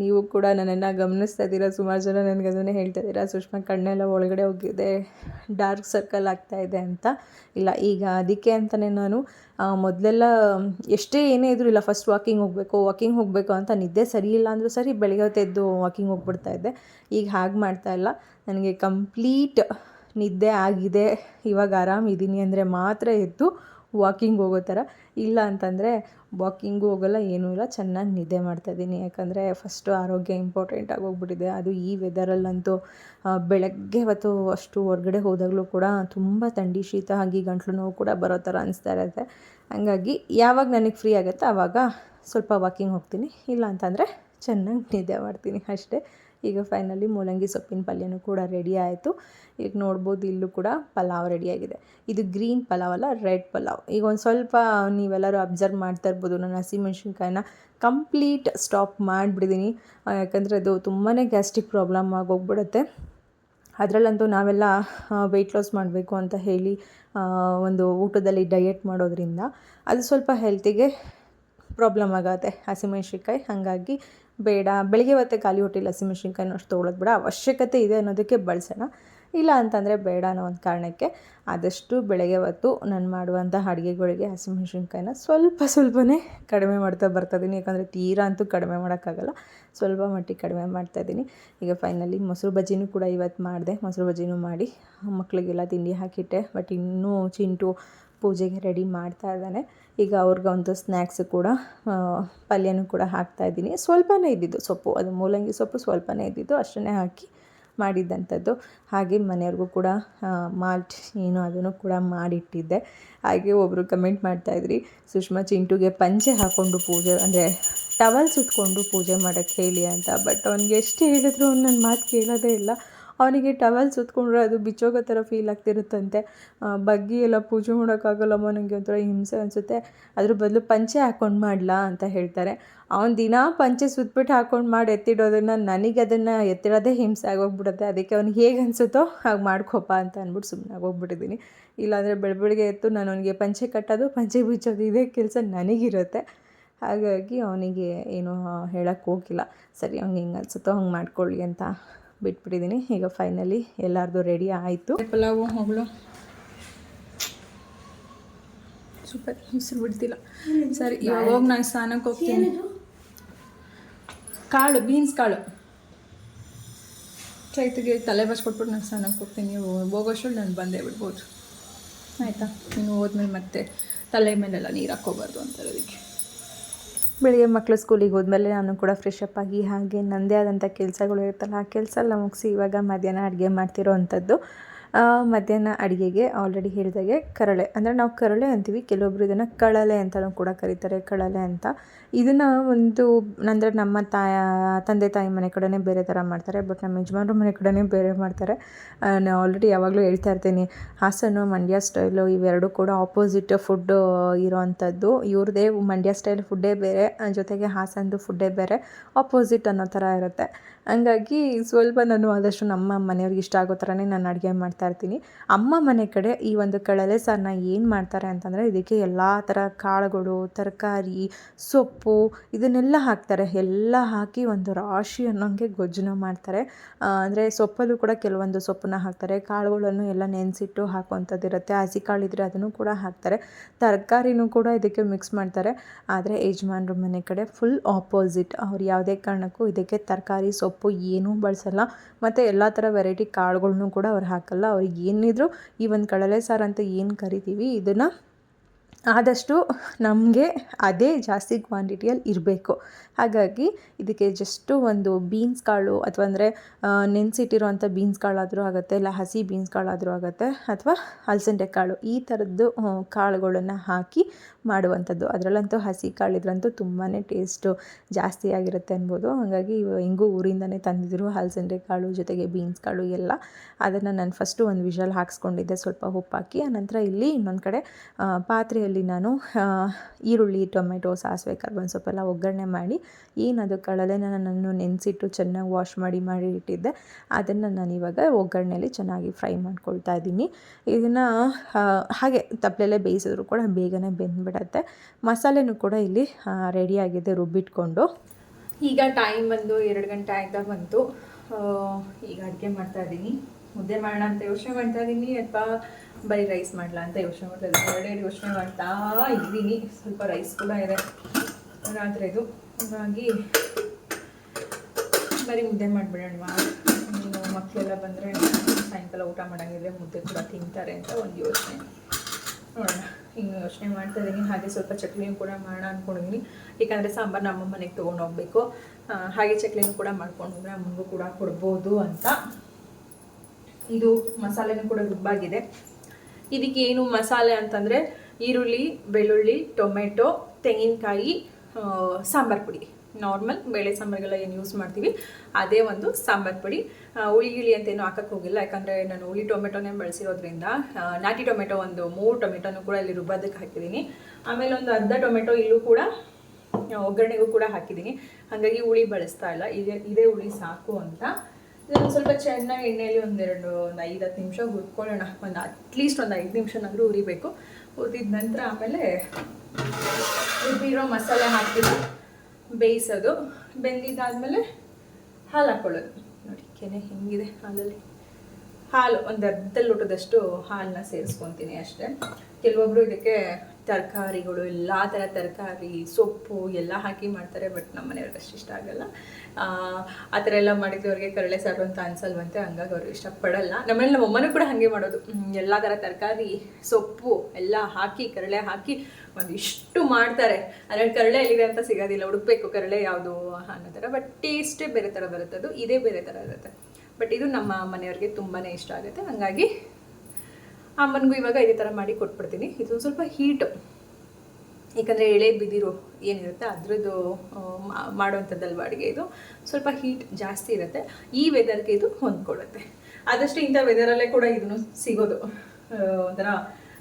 ನೀವು ಕೂಡ ನನ್ನನ್ನು ಗಮನಿಸ್ತಾ ಇದ್ದೀರಾ? ಸುಮಾರು ಜನ ನನಗೆ ಅದನ್ನೇ ಹೇಳ್ತಾ ಇದ್ದೀರಾ? ಸುಷ್ಮಾ, ಕಣ್ಣೆಲ್ಲ ಒಳಗಡೆ ಹೋಗಿದೆ. ಡಾರ್ಕ್ ಸರ್ಕಲ್ ಆಗ್ತಾ ಇದೆ ಅಂತ. ಇಲ್ಲ, ಈಗ ಅದಕ್ಕೆ ಅಂತಲೇ ನಾನು ಮೊದಲೆಲ್ಲ ಎಷ್ಟೇ ಏನೇ ಇದ್ರೂ ಇಲ್ಲ ಫಸ್ಟ್ ವಾಕಿಂಗ್ ಹೋಗಬೇಕು ವಾಕಿಂಗ್ ಹೋಗಬೇಕು ಅಂತ ನಿದ್ದೆ ಸರಿ ಇಲ್ಲ ಅಂದರೂ ಸರಿ, ಬೆಳಗ್ಗೆ ಎದ್ದು ವಾಕಿಂಗ್ ಹೋಗ್ಬಿಡ್ತಾ ಇದ್ದೆ. ಈಗ ಹಾಗೆ ಮಾಡ್ತಾ ಇಲ್ಲ. ನನಗೆ ಕಂಪ್ಲೀಟ್ ನಿದ್ದೆ ಆಗಿದೆ. ಇವಾಗ ಆರಾಮಿದ್ದೀನಿ ಅಂದರೆ ಮಾತ್ರ ಎದ್ದು ವಾಕಿಂಗ್ ಹೋಗೋ ಥರ. ಇಲ್ಲ ಅಂತಂದರೆ ವಾಕಿಂಗು ಹೋಗಲ್ಲ, ಏನೂ ಇಲ್ಲ, ಚೆನ್ನಾಗಿ ನಿದ್ದೆ ಮಾಡ್ತಾಯಿದ್ದೀನಿ ಯಾಕಂದರೆ ಫಸ್ಟು ಆರೋಗ್ಯ ಇಂಪಾರ್ಟೆಂಟ್ ಆಗೋಗ್ಬಿಟ್ಟಿದೆ. ಅದು ಈ ವೆದರಲ್ಲಂತೂ ಬೆಳಗ್ಗೆ ಹೊತ್ತು ಅಷ್ಟು ಹೊರಗಡೆ ಹೋದಾಗಲೂ ಕೂಡ ತುಂಬ ಥಂಡಿ ಶೀತ ಆಗಿ ಗಂಟ್ಲು ನೋವು ಕೂಡ ಬರೋ ಥರ ಅನಿಸ್ತಾ ಇರುತ್ತೆ. ಹಂಗಾಗಿ ಯಾವಾಗ ನನಗೆ ಫ್ರೀ ಆಗುತ್ತೆ ಆವಾಗ ಸ್ವಲ್ಪ ವಾಕಿಂಗ್ ಹೋಗ್ತೀನಿ. ಇಲ್ಲ ಅಂತಂದರೆ ಚೆನ್ನಾಗಿ ನಿದ್ದೆ ಮಾಡ್ತೀನಿ ಅಷ್ಟೇ. ಈಗ ಫೈನಲಿ ಮೂಲಂಗಿ ಸೊಪ್ಪಿನ ಪಲ್ಯನೂ ಕೂಡ ರೆಡಿ ಆಯಿತು. ಈಗ ನೋಡ್ಬೋದು ಇಲ್ಲೂ ಕೂಡ ಪಲಾವ್ ರೆಡಿಯಾಗಿದೆ ಇದು ಗ್ರೀನ್ ಪಲಾವ್ ಅಲ್ಲ ರೆಡ್ ಪಲಾವ್. ಈಗ ಒಂದು ಸ್ವಲ್ಪ ನೀವೆಲ್ಲರೂ ಅಬ್ಸರ್ವ್ ಮಾಡ್ತಾ ಇರ್ಬೋದು, ನಾನು ಹಸಿಮೆಣ್ಸಿನ್ಕಾಯಿನ ಕಂಪ್ಲೀಟ್ ಸ್ಟಾಪ್ ಮಾಡಿಬಿಡಿದ್ದೀನಿ ಯಾಕಂದರೆ ಅದು ತುಂಬಾ ಗ್ಯಾಸ್ಟ್ರಿಕ್ ಪ್ರಾಬ್ಲಮ್ ಆಗೋಗ್ಬಿಡುತ್ತೆ. ಅದರಲ್ಲಂತೂ ನಾವೆಲ್ಲ ವೆಯ್ಟ್ ಲಾಸ್ ಮಾಡಬೇಕು ಅಂತ ಹೇಳಿ ಒಂದು ಊಟದಲ್ಲಿ ಡಯೆಟ್ ಮಾಡೋದ್ರಿಂದ ಅದು ಸ್ವಲ್ಪ ಹೆಲ್ತಿಗೆ ಪ್ರಾಬ್ಲಮ್ ಆಗುತ್ತೆ. ಹಸಿಮೆಣ್ಸಿನ್ಕಾಯಿ, ಹಾಗಾಗಿ ಬೇಡ, ಬೆಳಿಗ್ಗೆ ಹೊತ್ತೆ ಖಾಲಿ ಹೊಟ್ಟೆಲಿ ಹಸಿಮೆಣ್ಸಿನ್ಕಾಯಿನೂ ಅಷ್ಟು ತೊಗೊಳೋದು ಬೇಡ, ಅವಶ್ಯಕತೆ ಇದೆ ಅನ್ನೋದಕ್ಕೆ ಬಳಸೋಣ. ಇಲ್ಲ ಅಂತಂದರೆ ಬೇಡ ಅನ್ನೋ ಒಂದು ಕಾರಣಕ್ಕೆ ಆದಷ್ಟು ಬೆಳಗ್ಗೆ ಹೊತ್ತು ನಾನು ಮಾಡುವಂಥ ಅಡುಗೆಗಳಿಗೆ ಹಸಿಮೆಣ್ಸಿನ್ಕಾಯಿನ ಸ್ವಲ್ಪ ಸ್ವಲ್ಪನೇ ಕಡಿಮೆ ಮಾಡ್ತಾ ಬರ್ತಾಯಿದ್ದೀನಿ ಯಾಕಂದರೆ ತೀರಾ ಅಂತೂ ಕಡಿಮೆ ಮಾಡೋಕ್ಕಾಗಲ್ಲ, ಸ್ವಲ್ಪ ಮಟ್ಟಿಗೆ ಕಡಿಮೆ ಮಾಡ್ತಾಯಿದ್ದೀನಿ ಈಗ ಫೈನಲಿ ಮೊಸರು ಬಜ್ಜಿನೂ ಕೂಡ ಇವತ್ತು ಮಾಡಿದೆ. ಮೊಸರು ಬಜ್ಜಿನೂ ಮಾಡಿ ಮಕ್ಕಳಿಗೆಲ್ಲ ತಿಂಡಿ ಹಾಕಿಟ್ಟೆ ಬಟ್ ಇನ್ನೂ ಚಿಂಟು ಪೂಜೆಗೆ ರೆಡಿ ಮಾಡ್ತಾ ಇದ್ದಾನೆ. ಈಗ ಅವ್ರಿಗೊಂದು ಸ್ನ್ಯಾಕ್ಸ್ ಕೂಡ ಪಲ್ಯನೂ ಕೂಡ ಹಾಕ್ತಾಯಿದ್ದೀನಿ ಸ್ವಲ್ಪನೇ ಇದ್ದಿದ್ದು ಸೊಪ್ಪು. ಅದು ಮೂಲಂಗಿ ಸೊಪ್ಪು ಸ್ವಲ್ಪನೇ ಇದ್ದಿದ್ದು. ಅಷ್ಟನ್ನೇ ಹಾಕಿ ಮಾಡಿದ್ದಂಥದ್ದು. ಹಾಗೆ ಮನೆಯವ್ರಿಗೂ ಕೂಡ ಮಾಲ್ಟ್ ಏನು ಅದನ್ನು ಕೂಡ ಮಾಡಿಟ್ಟಿದ್ದೆ. ಹಾಗೆ ಒಬ್ಬರು ಕಮೆಂಟ್ ಮಾಡ್ತಾಯಿದ್ರಿ ಸುಷ್ಮಾ, ಚಿಂಟುಗೆ ಪಂಚೆ ಹಾಕ್ಕೊಂಡು ಪೂಜೆ, ಅಂದರೆ ಟವಲ್ ಸುತ್ಕೊಂಡು ಪೂಜೆ ಮಾಡೋಕ್ಕೆ ಹೇಳಿ ಅಂತ. ಬಟ್ ಅವ್ನಿಗೆ ಎಷ್ಟು ಹೇಳಿದ್ರು ಅವ್ನು ನನ್ನ ಮಾತು ಕೇಳೋದೇ ಇಲ್ಲ. ಅವನಿಗೆ ಟವೆಲ್ ಸುತ್ಕೊಂಡ್ರೆ ಅದು ಬಿಚ್ಚೋಗೋ ಥರ ಫೀಲ್ ಆಗ್ತಿರುತ್ತಂತೆ. ಬಗ್ಗಿ ಎಲ್ಲ ಪೂಜೆ ಮಾಡೋಕ್ಕಾಗಲ್ಲಮ್ಮ ನನಗೆ ಒಂಥರ ಹಿಂಸೆ ಅನಿಸುತ್ತೆ. ಅದ್ರ ಬದಲು ಪಂಚೆ ಹಾಕ್ಕೊಂಡು ಮಾಡಲಾ ಅಂತ ಹೇಳ್ತಾರೆ. ಅವ್ನು ದಿನ ಪಂಚೆ ಸುತ್ಬಿಟ್ಟು ಹಾಕ್ಕೊಂಡು ಮಾಡಿ ಎತ್ತಿಡೋದನ್ನು ನನಗೆ ಅದನ್ನು ಎತ್ತಿಡೋದೇ ಹಿಂಸೆ ಆಗೋಗ್ಬಿಡುತ್ತೆ. ಅದಕ್ಕೆ ಅವ್ನು ಹೇಗೆ ಅನಿಸುತ್ತೋ ಹಾಗೆ ಮಾಡ್ಕೊಪ್ಪ ಅಂತ ಅಂದ್ಬಿಟ್ಟು ಸುಮ್ಮನೆ ಆಗೋಗ್ಬಿಟ್ಟಿದ್ದೀನಿ. ಇಲ್ಲಾಂದರೆ ಬೆಳ, ಬೆಳಗ್ಗೆ ಎತ್ತು ನಾನು ಅವನಿಗೆ ಪಂಚೆ ಕಟ್ಟೋದು, ಪಂಚೆ ಬಿಚ್ಚೋದು ಇದೇ ಕೆಲಸ ನನಗಿರುತ್ತೆ. ಹಾಗಾಗಿ ಅವನಿಗೆ ಏನು ಹೇಳೋಕ್ಕೆ ಹೋಗಿಲ್ಲ. ಸರಿ, ಅವ್ನಿಗೆ ಹಿಂಗೆ ಅನಿಸುತ್ತೋ ಹಂಗೆ ಮಾಡ್ಕೊಳ್ಳಿ ಅಂತ ಬಿಟ್ಬಿಟ್ಟಿದ್ದೀನಿ. ಈಗ ಫೈನಲಿ ಎಲ್ಲರದು ರೆಡಿ ಆಯಿತು. ಪಲಾವು ಹೋಗ್ಲು. ಸೂಪರ್ ಹೆಸರು ಬಿಡ್ತಿಲ್ಲ. ಸರಿ ಇವಾಗ ಹೋಗಿ ನಾನು ಸ್ನಾನಕ್ಕೆ ಹೋಗ್ತೀನಿ. ಕಾಳು ಬೀನ್ಸ್ ಕಾಳು. ಚೈತಿಗೆ ತಲೆ ಬಚ್ಕೊಟ್ಬಿಟ್ಟು ನಾನು ಸ್ನಾನಕ್ಕೆ ಹೋಗ್ತೀನಿ. ನೀವು ಹೋಗೋಷ್ಟರಲ್ಲಿ ನಾನು ಬಂದೇ ಬಿಡ್ಬೋದು. ಆಯಿತಾ? ನೀನು ಹೋದ್ಮೇಲೆ ಮತ್ತೆ ತಲೆ ಮೇಲೆಲ್ಲ ನೀರು ಹಾಕ್ಕೋಬಾರ್ದು ಅಂತ ಅದಕ್ಕೆ ಬೆಳಿಗ್ಗೆ ಮಕ್ಕಳು ಸ್ಕೂಲಿಗೆ ಹೋದ್ಮೇಲೆ ನಾನು ಕೂಡ ಫ್ರೆಶ್ ಅಪ್ ಆಗಿ ಹಾಗೆ ನನ್ನದೇ ಆದಂಥ ಕೆಲಸಗಳು ಇರುತ್ತಲ್ಲ, ಆ ಕೆಲಸ ಎಲ್ಲ ಮುಗಿಸಿ ಇವಾಗ ಮಧ್ಯಾಹ್ನ ಅಡುಗೆ ಮಾಡ್ತಿರೋ ಅಂಥದ್ದು. ಮಧ್ಯಾಹ್ನ ಅಡುಗೆಗೆ ಆಲ್ರೆಡಿ ಹೇಳಿದಾಗೆ ಕರಳೆ. ಅಂದರೆ ನಾವು ಕರಳೆ ಅಂತೀವಿ ಕೆಲವೊಬ್ಬರು ಇದನ್ನು ಕಳಲೆ ಅಂತಲೂ ಕೂಡ ಕರೀತಾರೆ, ಕಳಲೆ ಅಂತ. ಇದನ್ನು ಒಂದು ಅಂದರೆ ನಮ್ಮ ತಾಯ, ತಂದೆ ತಾಯಿ ಮನೆ ಕಡೆನೇ ಬೇರೆ ಥರ ಮಾಡ್ತಾರೆ ಬಟ್ ನಮ್ಮ ಯಜಮಾನ್ರ ಮನೆ ಕಡೆನೇ ಬೇರೆ ಮಾಡ್ತಾರೆ. ನಾನು ಆಲ್ರೆಡಿ ಯಾವಾಗಲೂ ಹೇಳ್ತಾ ಇರ್ತೀನಿ, ಹಾಸನ ಮಂಡ್ಯ ಸ್ಟೈಲು ಇವೆರಡೂ ಕೂಡ ಆಪೋಸಿಟ್ ಫುಡ್ ಇರೋವಂಥದ್ದು ಇವ್ರದ್ದೇ ಮಂಡ್ಯ ಸ್ಟೈಲ್ ಫುಡ್ಡೇ ಬೇರೆ ಜೊತೆಗೆ ಹಾಸನದು ಫುಡ್ಡೇ ಬೇರೆ ಆಪೋಸಿಟ್ ಅನ್ನೋ ಥರ ಇರುತ್ತೆ. ಹಂಗಾಗಿ ಸ್ವಲ್ಪ ನಾನು ಆದಷ್ಟು ನಮ್ಮ ಮನೆಯವ್ರಿಗೆ ಇಷ್ಟ ಆಗೋ ಥರನೇ ನಾನು ಅಡುಗೆ ಮಾಡ್ತಾ ಇರ್ತೀನಿ. ಅಮ್ಮ ಮನೆ ಕಡೆ ಈ ಒಂದು ಕಳಲೆ ಸಾರನ್ನ ಏನು ಮಾಡ್ತಾರೆ ಅಂತಂದರೆ, ಇದಕ್ಕೆ ಎಲ್ಲ ಥರ ಕಾಳುಗಳು, ತರಕಾರಿ, ಸೊಪ್ಪು ಇದನ್ನೆಲ್ಲ ಹಾಕ್ತಾರೆ. ಎಲ್ಲ ಹಾಕಿ ಒಂದು ರಾಶಿ ಅನ್ನೋಂಗೆ ಗೊಜ್ಜನ್ನ ಮಾಡ್ತಾರೆ. ಅಂದರೆ ಸೊಪ್ಪಲ್ಲೂ ಕೂಡ ಕೆಲವೊಂದು ಸೊಪ್ಪನ್ನ ಹಾಕ್ತಾರೆ. ಕಾಳುಗಳನ್ನು ಎಲ್ಲ ನೆನೆಸಿಟ್ಟು ಹಾಕುವಂಥದ್ದು ಇರುತ್ತೆ. ಹಸಿ ಕಾಳಿದ್ರೆ ಅದನ್ನು ಕೂಡ ಹಾಕ್ತಾರೆ. ತರಕಾರಿನೂ ಕೂಡ ಇದಕ್ಕೆ ಮಿಕ್ಸ್ ಮಾಡ್ತಾರೆ. ಆದರೆ ಯಜಮಾನ್ರ ಮನೆ ಕಡೆ ಫುಲ್ ಆಪೋಸಿಟ್. ಅವ್ರು ಯಾವುದೇ ಕಾರಣಕ್ಕೂ ಇದಕ್ಕೆ ತರಕಾರಿ, ಸೊಪ್ಪು ಏನೂ ಬಳಸಲ್ಲ. ಮತ್ತು ಎಲ್ಲ ಥರ ವೆರೈಟಿ ಕಾಳುಗಳ್ನೂ ಕೂಡ ಅವ್ರು ಹಾಕಲ್ಲ. ಅವ್ರಿಗೆ ಏನಿದ್ರು ಈ ಒಂದು ಕಡಲೆ ಸಾರು ಅಂತ ಏನು ಕರಿತೀವಿ, ಇದನ್ನು ಆದಷ್ಟು ನಮಗೆ ಅದೇ ಜಾಸ್ತಿ ಕ್ವಾಂಟಿಟಿಯಲ್ಲಿ ಇರಬೇಕು. ಹಾಗಾಗಿ ಇದಕ್ಕೆ ಜಸ್ಟು ಒಂದು ಬೀನ್ಸ್ ಕಾಳು ಅಥವಾ ಅಂದರೆ ನೆನೆಸಿಟ್ಟಿರುವಂಥ ಬೀನ್ಸ್ ಕಾಳಾದರೂ ಆಗುತ್ತೆ ಇಲ್ಲ ಹಸಿ ಬೀನ್ಸ್ ಕಾಳಾದರೂ ಆಗುತ್ತೆ ಅಥವಾ ಹಲಸಂಡೆ ಕಾಳು ಈ ಥರದ್ದು ಕಾಳುಗಳನ್ನು ಹಾಕಿ ಮಾಡುವಂಥದ್ದು. ಅದರಲ್ಲಂತೂ ಹಸಿ ಕಾಳಿದ್ರಂತೂ ತುಂಬಾ ಟೇಸ್ಟು ಜಾಸ್ತಿ ಆಗಿರುತ್ತೆ ಅನ್ಬೋದು. ಹಾಗಾಗಿ ಹೆಂಗೂ ಊರಿಂದನೇ ತಂದಿದ್ರು ಹಲಸಂಡೆ ಕಾಳು ಜೊತೆಗೆ ಬೀನ್ಸ್ ಕಾಳು ಎಲ್ಲ. ಅದನ್ನು ನಾನು ಫಸ್ಟು ಒಂದು ವಿಷಲ್ ಹಾಕ್ಸ್ಕೊಂಡಿದ್ದೆ. ಸ್ವಲ್ಪ ಉಪ್ಪಾಕಿ ಆನಂತರ ಇಲ್ಲಿ ಇನ್ನೊಂದು ಕಡೆ ಆ, ಪಾತ್ರೆಯಲ್ಲಿ ನಾನು ಈರುಳ್ಳಿ, ಟೊಮೆಟೊ, ಸಾಸಿವೆ ಕರ್ಬೇವಿನ ಸೊಪ್ಪೆಲ್ಲ ಒಗ್ಗರಣೆ ಮಾಡಿ ಏನದು ಕಳಲೆ ನಾನು ನೆನೆಸಿಟ್ಟು ಚೆನ್ನಾಗಿ ವಾಶ್ ಮಾಡಿ ಮಾಡಿ ಇಟ್ಟಿದ್ದೆ, ಅದನ್ನು ನಾನು ಇವಾಗ ಒಗ್ಗರಣೆಯಲ್ಲಿ ಚೆನ್ನಾಗಿ ಫ್ರೈ ಮಾಡ್ಕೊಳ್ತಾ ಇದ್ದೀನಿ. ಇದನ್ನು ಹಾಗೆ ತಪ್ಪಲೆಲ್ಲೇ ಬೇಯಿಸಿದ್ರು ಕೂಡ ಬೇಗನೆ ಬೆಂದ್ಬಿಡತ್ತೆ. ಮಸಾಲೆನೂ ಕೂಡ ಇಲ್ಲಿ ರೆಡಿಯಾಗಿದೆ ರುಬ್ಬಿಟ್ಕೊಂಡು. ಈಗ ಟೈಮ್ ಬಂದು ಎರಡು ಗಂಟೆ ಆಯ್ತಾ ಬಂತು. ಈಗ ಅಡುಗೆ ಮಾಡ್ತಾ ಇದ್ದೀನಿ. ಮುದ್ದೆ ಮಾಡೋಣ ಅಂತ ಯೋಚನೆ ಮಾಡ್ತಾ ಇದ್ದೀನಿ. ಅಥವಾ ಬರೀ ರೈಸ್ ಮಾಡಲ ಅಂತ ಯೋಚನೆ ಮಾಡ್ತಾ ಇದ್ದೀನಿ ಎರಡೆರಡು ಯೋಚನೆ ಮಾಡ್ತಾ ಇದ್ದೀನಿ. ಸ್ವಲ್ಪ ರೈಸ್ ಕೂಡ ಇದೆ. ರಾತ್ರಿ ಇದು. ಹಾಗಾಗಿ ಬರೀ ಮುದ್ದೆ ಮಾಡಿಬಿಡೋಣವಾ? ಇನ್ನು ಮಕ್ಕಳೆಲ್ಲ ಬಂದರೆ ಸಾಯಂಕಾಲ ಊಟ ಮಾಡೋಂಗಿದ್ರೆ ಮುದ್ದೆ ಕೂಡ ತಿಂತಾರೆ ಅಂತ ಒಂದು ಯೋಚನೆ. ನೋಡೋಣ. ಹಿಂಗೆ ಯೋಚನೆ ಮಾಡ್ತಾ ಇದ್ದೀನಿ. ಹಾಗೆ ಸ್ವಲ್ಪ ಚಕ್ಲಿನೂ ಕೂಡ ಮಾಡೋಣ ಅಂದ್ಕೊಂಡಿದ್ದೀನಿ ಏಕೆಂದರೆ ಸಾಂಬಾರು ನಮ್ಮ ಮನೆಗೆ ತೊಗೊಂಡು ಹೋಗಬೇಕು. ಹಾಗೆ ಚಕ್ಲಿನೂ ಕೂಡ ಮಾಡ್ಕೊಂಡು ಹೋದರೆ ಕೂಡ ಕೊಡ್ಬೋದು ಅಂತ. ಇದು ಮಸಾಲೆನೂ ಕೂಡ ರುಬ್ಬಾಗಿದೆ. ಇದಕ್ಕೆ ಏನು ಮಸಾಲೆ ಅಂತಂದರೆ ಈರುಳ್ಳಿ, ಬೆಳ್ಳುಳ್ಳಿ, ಟೊಮೆಟೊ, ತೆಂಗಿನಕಾಯಿ ಸಾಂಬಾರ್ ಪುಡಿ. ನಾರ್ಮಲ್ ಬೇಳೆ ಸಾಂಬಾರಿಗೆಲ್ಲ ಏನು ಯೂಸ್ ಮಾಡ್ತೀವಿ, ಅದೇ ಒಂದು ಸಾಂಬಾರ್ ಪುಡಿ. ಹುಳಿ ಗಿಳಿ ಅಂತ ಏನು ಹಾಕಕ್ಕೆ ಹೋಗಿಲ್ಲ, ಯಾಕಂದರೆ ನಾನು ಹುಳಿ ಟೊಮೆಟೊನೇ ಬಳಸಿರೋದ್ರಿಂದ ನಾಟಿ ಟೊಮೆಟೊ ಒಂದು ಮೂರು ಟೊಮೆಟೊನೂ ಕೂಡ ಇಲ್ಲಿ ರುಬ್ಬೋದಕ್ಕೆ ಹಾಕಿದ್ದೀನಿ. ಆಮೇಲೆ ಒಂದು ಅರ್ಧ ಟೊಮೆಟೊ ಇಲ್ಲೂ ಕೂಡ ಒಗ್ಗರಣೆಗೂ ಕೂಡ ಹಾಕಿದ್ದೀನಿ. ಹಾಗಾಗಿ ಹುಳಿ ಬಳಸ್ತಾ ಇಲ್ಲ, ಇದೇ ಇದೇ ಹುಳಿ ಸಾಕು ಅಂತ. ಇದನ್ನು ಸ್ವಲ್ಪ ಚೆನ್ನಾಗಿ ಎಣ್ಣೆಯಲ್ಲಿ ಒಂದೆರಡು ಒಂದು ಐದು ಹತ್ತು ನಿಮಿಷ ಹುರ್ಕೊಳ್ಳೋಣ. ಒಂದು ಅಟ್ಲೀಸ್ಟ್ ಒಂದು ಐದು ನಿಮಿಷನಾದರೂ ಹುರಿಬೇಕು. ಹುರಿದ ನಂತರ ಆಮೇಲೆ ರುಬ್ಬಿರೋ ಮಸಾಲೆ ಹಾಕಿದ್ದು ಬೇಯಿಸೋದು. ಬೆಂದಿದ್ದಾದಮೇಲೆ ಹಾಲು ಹಾಕ್ಕೊಳ್ಳೋದು ನೋಡಿ, ಕೆನೆ ಹೆಂಗಿದೆ ಹಾಲಲ್ಲಿ. ಹಾಲು ಒಂದು ಅರ್ಧ ಲೋಟದಷ್ಟು ಹಾಲನ್ನ ಸೇರಿಸ್ಕೊತೀನಿ ಅಷ್ಟೇ. ಕೆಲವೊಬ್ಬರು ಇದಕ್ಕೆ ತರಕಾರಿಗಳು ಎಲ್ಲ ಥರ ತರಕಾರಿ ಸೊಪ್ಪು ಎಲ್ಲ ಹಾಕಿ ಮಾಡ್ತಾರೆ ಬಟ್ ನಮ್ಮ ಮನೆಯವ್ರಿಗೆ ಅಷ್ಟು ಇಷ್ಟ ಆಗಲ್ಲ. ಆ, ಥರ ಎಲ್ಲ ಮಾಡಿದವ್ರಿಗೆ ಕರಳೆ ಸಾರು ಅಂತ ಅನ್ಸಲ್ವಂತೆ ಹಂಗಾಗಿ ಅವ್ರು ಇಷ್ಟಪಡಲ್ಲ ನಮ್ಮಲ್ಲಿ ನಮ್ಮ ಅಮ್ಮನೂ ಕೂಡ ಹಾಗೆ ಮಾಡೋದು. ಎಲ್ಲ ಥರ ತರಕಾರಿ ಸೊಪ್ಪು ಎಲ್ಲ ಹಾಕಿ ಕರಳೆ ಹಾಕಿ ಒಂದಿಷ್ಟು ಮಾಡ್ತಾರೆ. ಅದರಲ್ಲಿ ಕರಳೆ ಎಲ್ಲಿದೆ ಅಂತ ಸಿಗೋದಿಲ್ಲ. ಹುಡುಕ್ಬೇಕು ಕರಳೆ ಯಾವುದು ಅನ್ನೋ ಥರ ಬಟ್ ಟೇಸ್ಟೇ ಬೇರೆ ಥರ ಬರುತ್ತೆ ಅದು. ಇದೇ ಬೇರೆ ಥರ ಇರುತ್ತೆ. ಬಟ್ ಇದು ನಮ್ಮ ಮನೆಯವ್ರಿಗೆ ತುಂಬಾ ಇಷ್ಟ ಆಗುತ್ತೆ. ಹಾಗಾಗಿ ಅಮ್ಮನಿಗೂ ಇವಾಗ ಇದೇ ಥರ ಮಾಡಿ ಕೊಟ್ಬಿಡ್ತೀನಿ. ಇದು ಸ್ವಲ್ಪ ಹೀಟ್ ಏಕೆಂದರೆ ಎಳೆ ಬಿದಿರು ಏನಿರುತ್ತೆ, ಅದರದ್ದು ಮಾಡುವಂಥದ್ದಲ್ವ ಅಡುಗೆ ಇದು. ಸ್ವಲ್ಪ ಹೀಟ್ ಜಾಸ್ತಿ ಇರುತ್ತೆ. ಈ ವೆದರ್ಗೆ ಇದು ಹೊಂದ್ಕೊಳ್ಳುತ್ತೆ ಆದಷ್ಟು ಇಂಥ ವೆದರಲ್ಲೇ ಕೂಡ ಇದನ್ನು ಸಿಗೋದು. ಒಂಥರ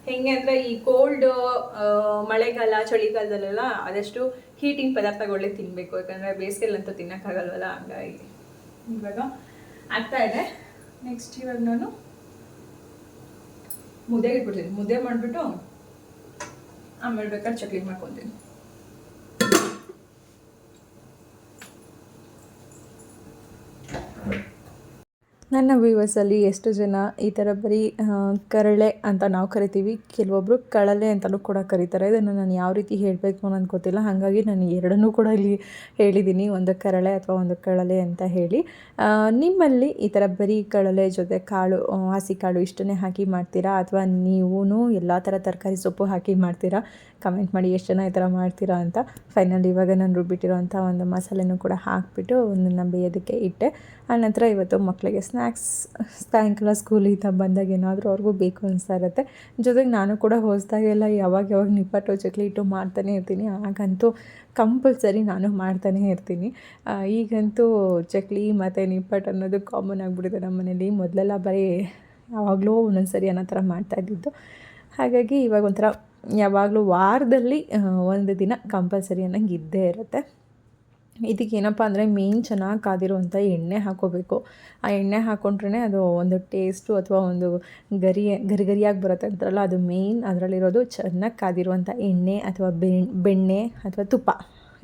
ಹೆಂಗೆ ಅಂದರೆ ಈ ಕೋಲ್ಡ್ ಮಳೆಗಾಲ, ಚಳಿಗಾಲದಲ್ಲೆಲ್ಲ ಆದಷ್ಟು ಹೀಟಿಂಗ್ ಪದಾರ್ಥಗಳೇ ತಿನ್ನಬೇಕು ಯಾಕಂದರೆ ಬೇಸಿಗೆಲ್ಲಂತೂ ತಿನ್ನೋಕ್ಕಾಗಲ್ವಲ್ಲ, ಹಂಗಾಗಿ ಇವಾಗ ಆಗ್ತಾ ಇದೆ. ನೆಕ್ಸ್ಟ್ ಇವಾಗ ನಾನು ಮುದ್ದೆಗೆ ಇಟ್ಬಿಡ್ತೀನಿ. ಮುದ್ದೆ ಮಾಡಿಬಿಟ್ಟು ಆಮೇಲೆ ಬೇಕಾದ್ರೆ ಚಕ್ಲಿ ಮಾಡ್ಕೊತೀನಿ. ನನ್ನ ವ್ಯೂವರ್ಸಲ್ಲಿ ಎಷ್ಟು ಜನ ಈ ಥರ ಬರೀ ಕರಳೆ ಅಂತ ನಾವು ಕರಿತೀವಿ ಕೆಲವೊಬ್ಬರು ಕಳಲೆ ಅಂತಲೂ ಕೂಡ ಕರೀತಾರೆ. ಇದನ್ನು ನಾನು ಯಾವ ರೀತಿ ಹೇಳಬೇಕು ಅನ್ನೋದು ಗೊತ್ತಿಲ್ಲ. ಹಾಗಾಗಿ ನಾನು ಎರಡನ್ನೂ ಕೂಡ ಇಲ್ಲಿ ಹೇಳಿದ್ದೀನಿ. ಒಂದು ಕರಳೆ ಅಥವಾ ಒಂದು ಕಳಲೆ ಅಂತ ಹೇಳಿ. ನಿಮ್ಮಲ್ಲಿ ಈ ಥರ ಬರೀ ಕಳಲೆ ಜೊತೆ ಕಾಳು ಹಸಿ ಕಾಳು ಇಷ್ಟನ್ನೇ ಹಾಕಿ ಮಾಡ್ತೀರಾ? ಅಥವಾ ನೀವೂ ಎಲ್ಲ ಥರ ತರಕಾರಿ ಸೊಪ್ಪು ಹಾಕಿ ಮಾಡ್ತೀರಾ? ಕಮೆಂಟ್ ಮಾಡಿ ಎಷ್ಟು ಜನ ಈ ಥರ ಮಾಡ್ತೀರಾ ಅಂತ. ಫೈನಲ್ ಇವಾಗ ನಾನು ರುಬ್ಬಿಟ್ಟಿರೋಂಥ ಒಂದು ಮಸಾಲೆನೂ ಕೂಡ ಹಾಕಿಬಿಟ್ಟು ಒಂದನ್ನು ಬೇಯೋದಕ್ಕೆ ಇಟ್ಟೆ. ಆನಂತರ ಇವತ್ತು ಮಕ್ಕಳಿಗೆ ಸ್ನ್ಯಾಕ್ಸ್ ಸಾಯಂಕಾಲ ಸ್ಕೂಲಿಂದ ಬಂದಾಗ ಏನಾದರೂ ಅವ್ರಿಗೂ ಬೇಕು ಅನಿಸ್ತಾ ಇರುತ್ತೆ. ಜೊತೆಗೆ ನಾನು ಕೂಡ ಹೋಲಿಸ್ದಾಗೆಲ್ಲ ಯಾವಾಗ ಯಾವಾಗ ನಿಪ್ಪಟ್ಟು, ಚಕ್ಲಿ ಇಟ್ಟು ಮಾಡ್ತಾನೆ ಇರ್ತೀನಿ. ಆಗಂತೂ ಕಂಪಲ್ಸರಿ ನಾನು ಮಾಡ್ತಾನೆ ಇರ್ತೀನಿ. ಈಗಂತೂ ಚಕ್ಲಿ ಮತ್ತು ನಿಪ್ಪಟ್ಟು ಅನ್ನೋದು ಕಾಮನ್ ಆಗಿಬಿಡುತ್ತೆ ನಮ್ಮ ಮನೇಲಿ. ಮೊದಲೆಲ್ಲ ಬರೀ ಯಾವಾಗಲೂ ಒಂದೊಂದು ಸರಿ ಅನ್ನೋ ಥರ ಮಾಡ್ತಾ ಇದ್ದಿದ್ದು. ಹಾಗಾಗಿ ಇವಾಗ ಒಂಥರ ಯಾವಾಗಲೂ ವಾರದಲ್ಲಿ ಒಂದು ದಿನ ಕಂಪಲ್ಸರಿ ಅನ್ನೋಂಗೆ ಇದ್ದೇ ಇರುತ್ತೆ. ಇದಕ್ಕೆ ಏನಪ್ಪ ಅಂದರೆ ಮೇನ್ ಚೆನ್ನಾಗಿ ಕಾದಿರುವಂಥ ಎಣ್ಣೆ ಹಾಕೋಬೇಕು. ಆ ಎಣ್ಣೆ ಹಾಕ್ಕೊಂಡ್ರೆ ಅದು ಒಂದು ಟೇಸ್ಟು ಅಥವಾ ಒಂದು ಗರಿ ಗರಿ ಗರಿಯಾಗಿ ಬರುತ್ತೆ ಅಂತಾರಲ್ಲ, ಅದು ಮೇಯ್ನ್ ಅದರಲ್ಲಿರೋದು ಚೆನ್ನಾಗಿ ಕಾದಿರುವಂಥ ಎಣ್ಣೆ ಅಥವಾ ಬೆಣ್ಣೆ ಅಥವಾ ತುಪ್ಪ.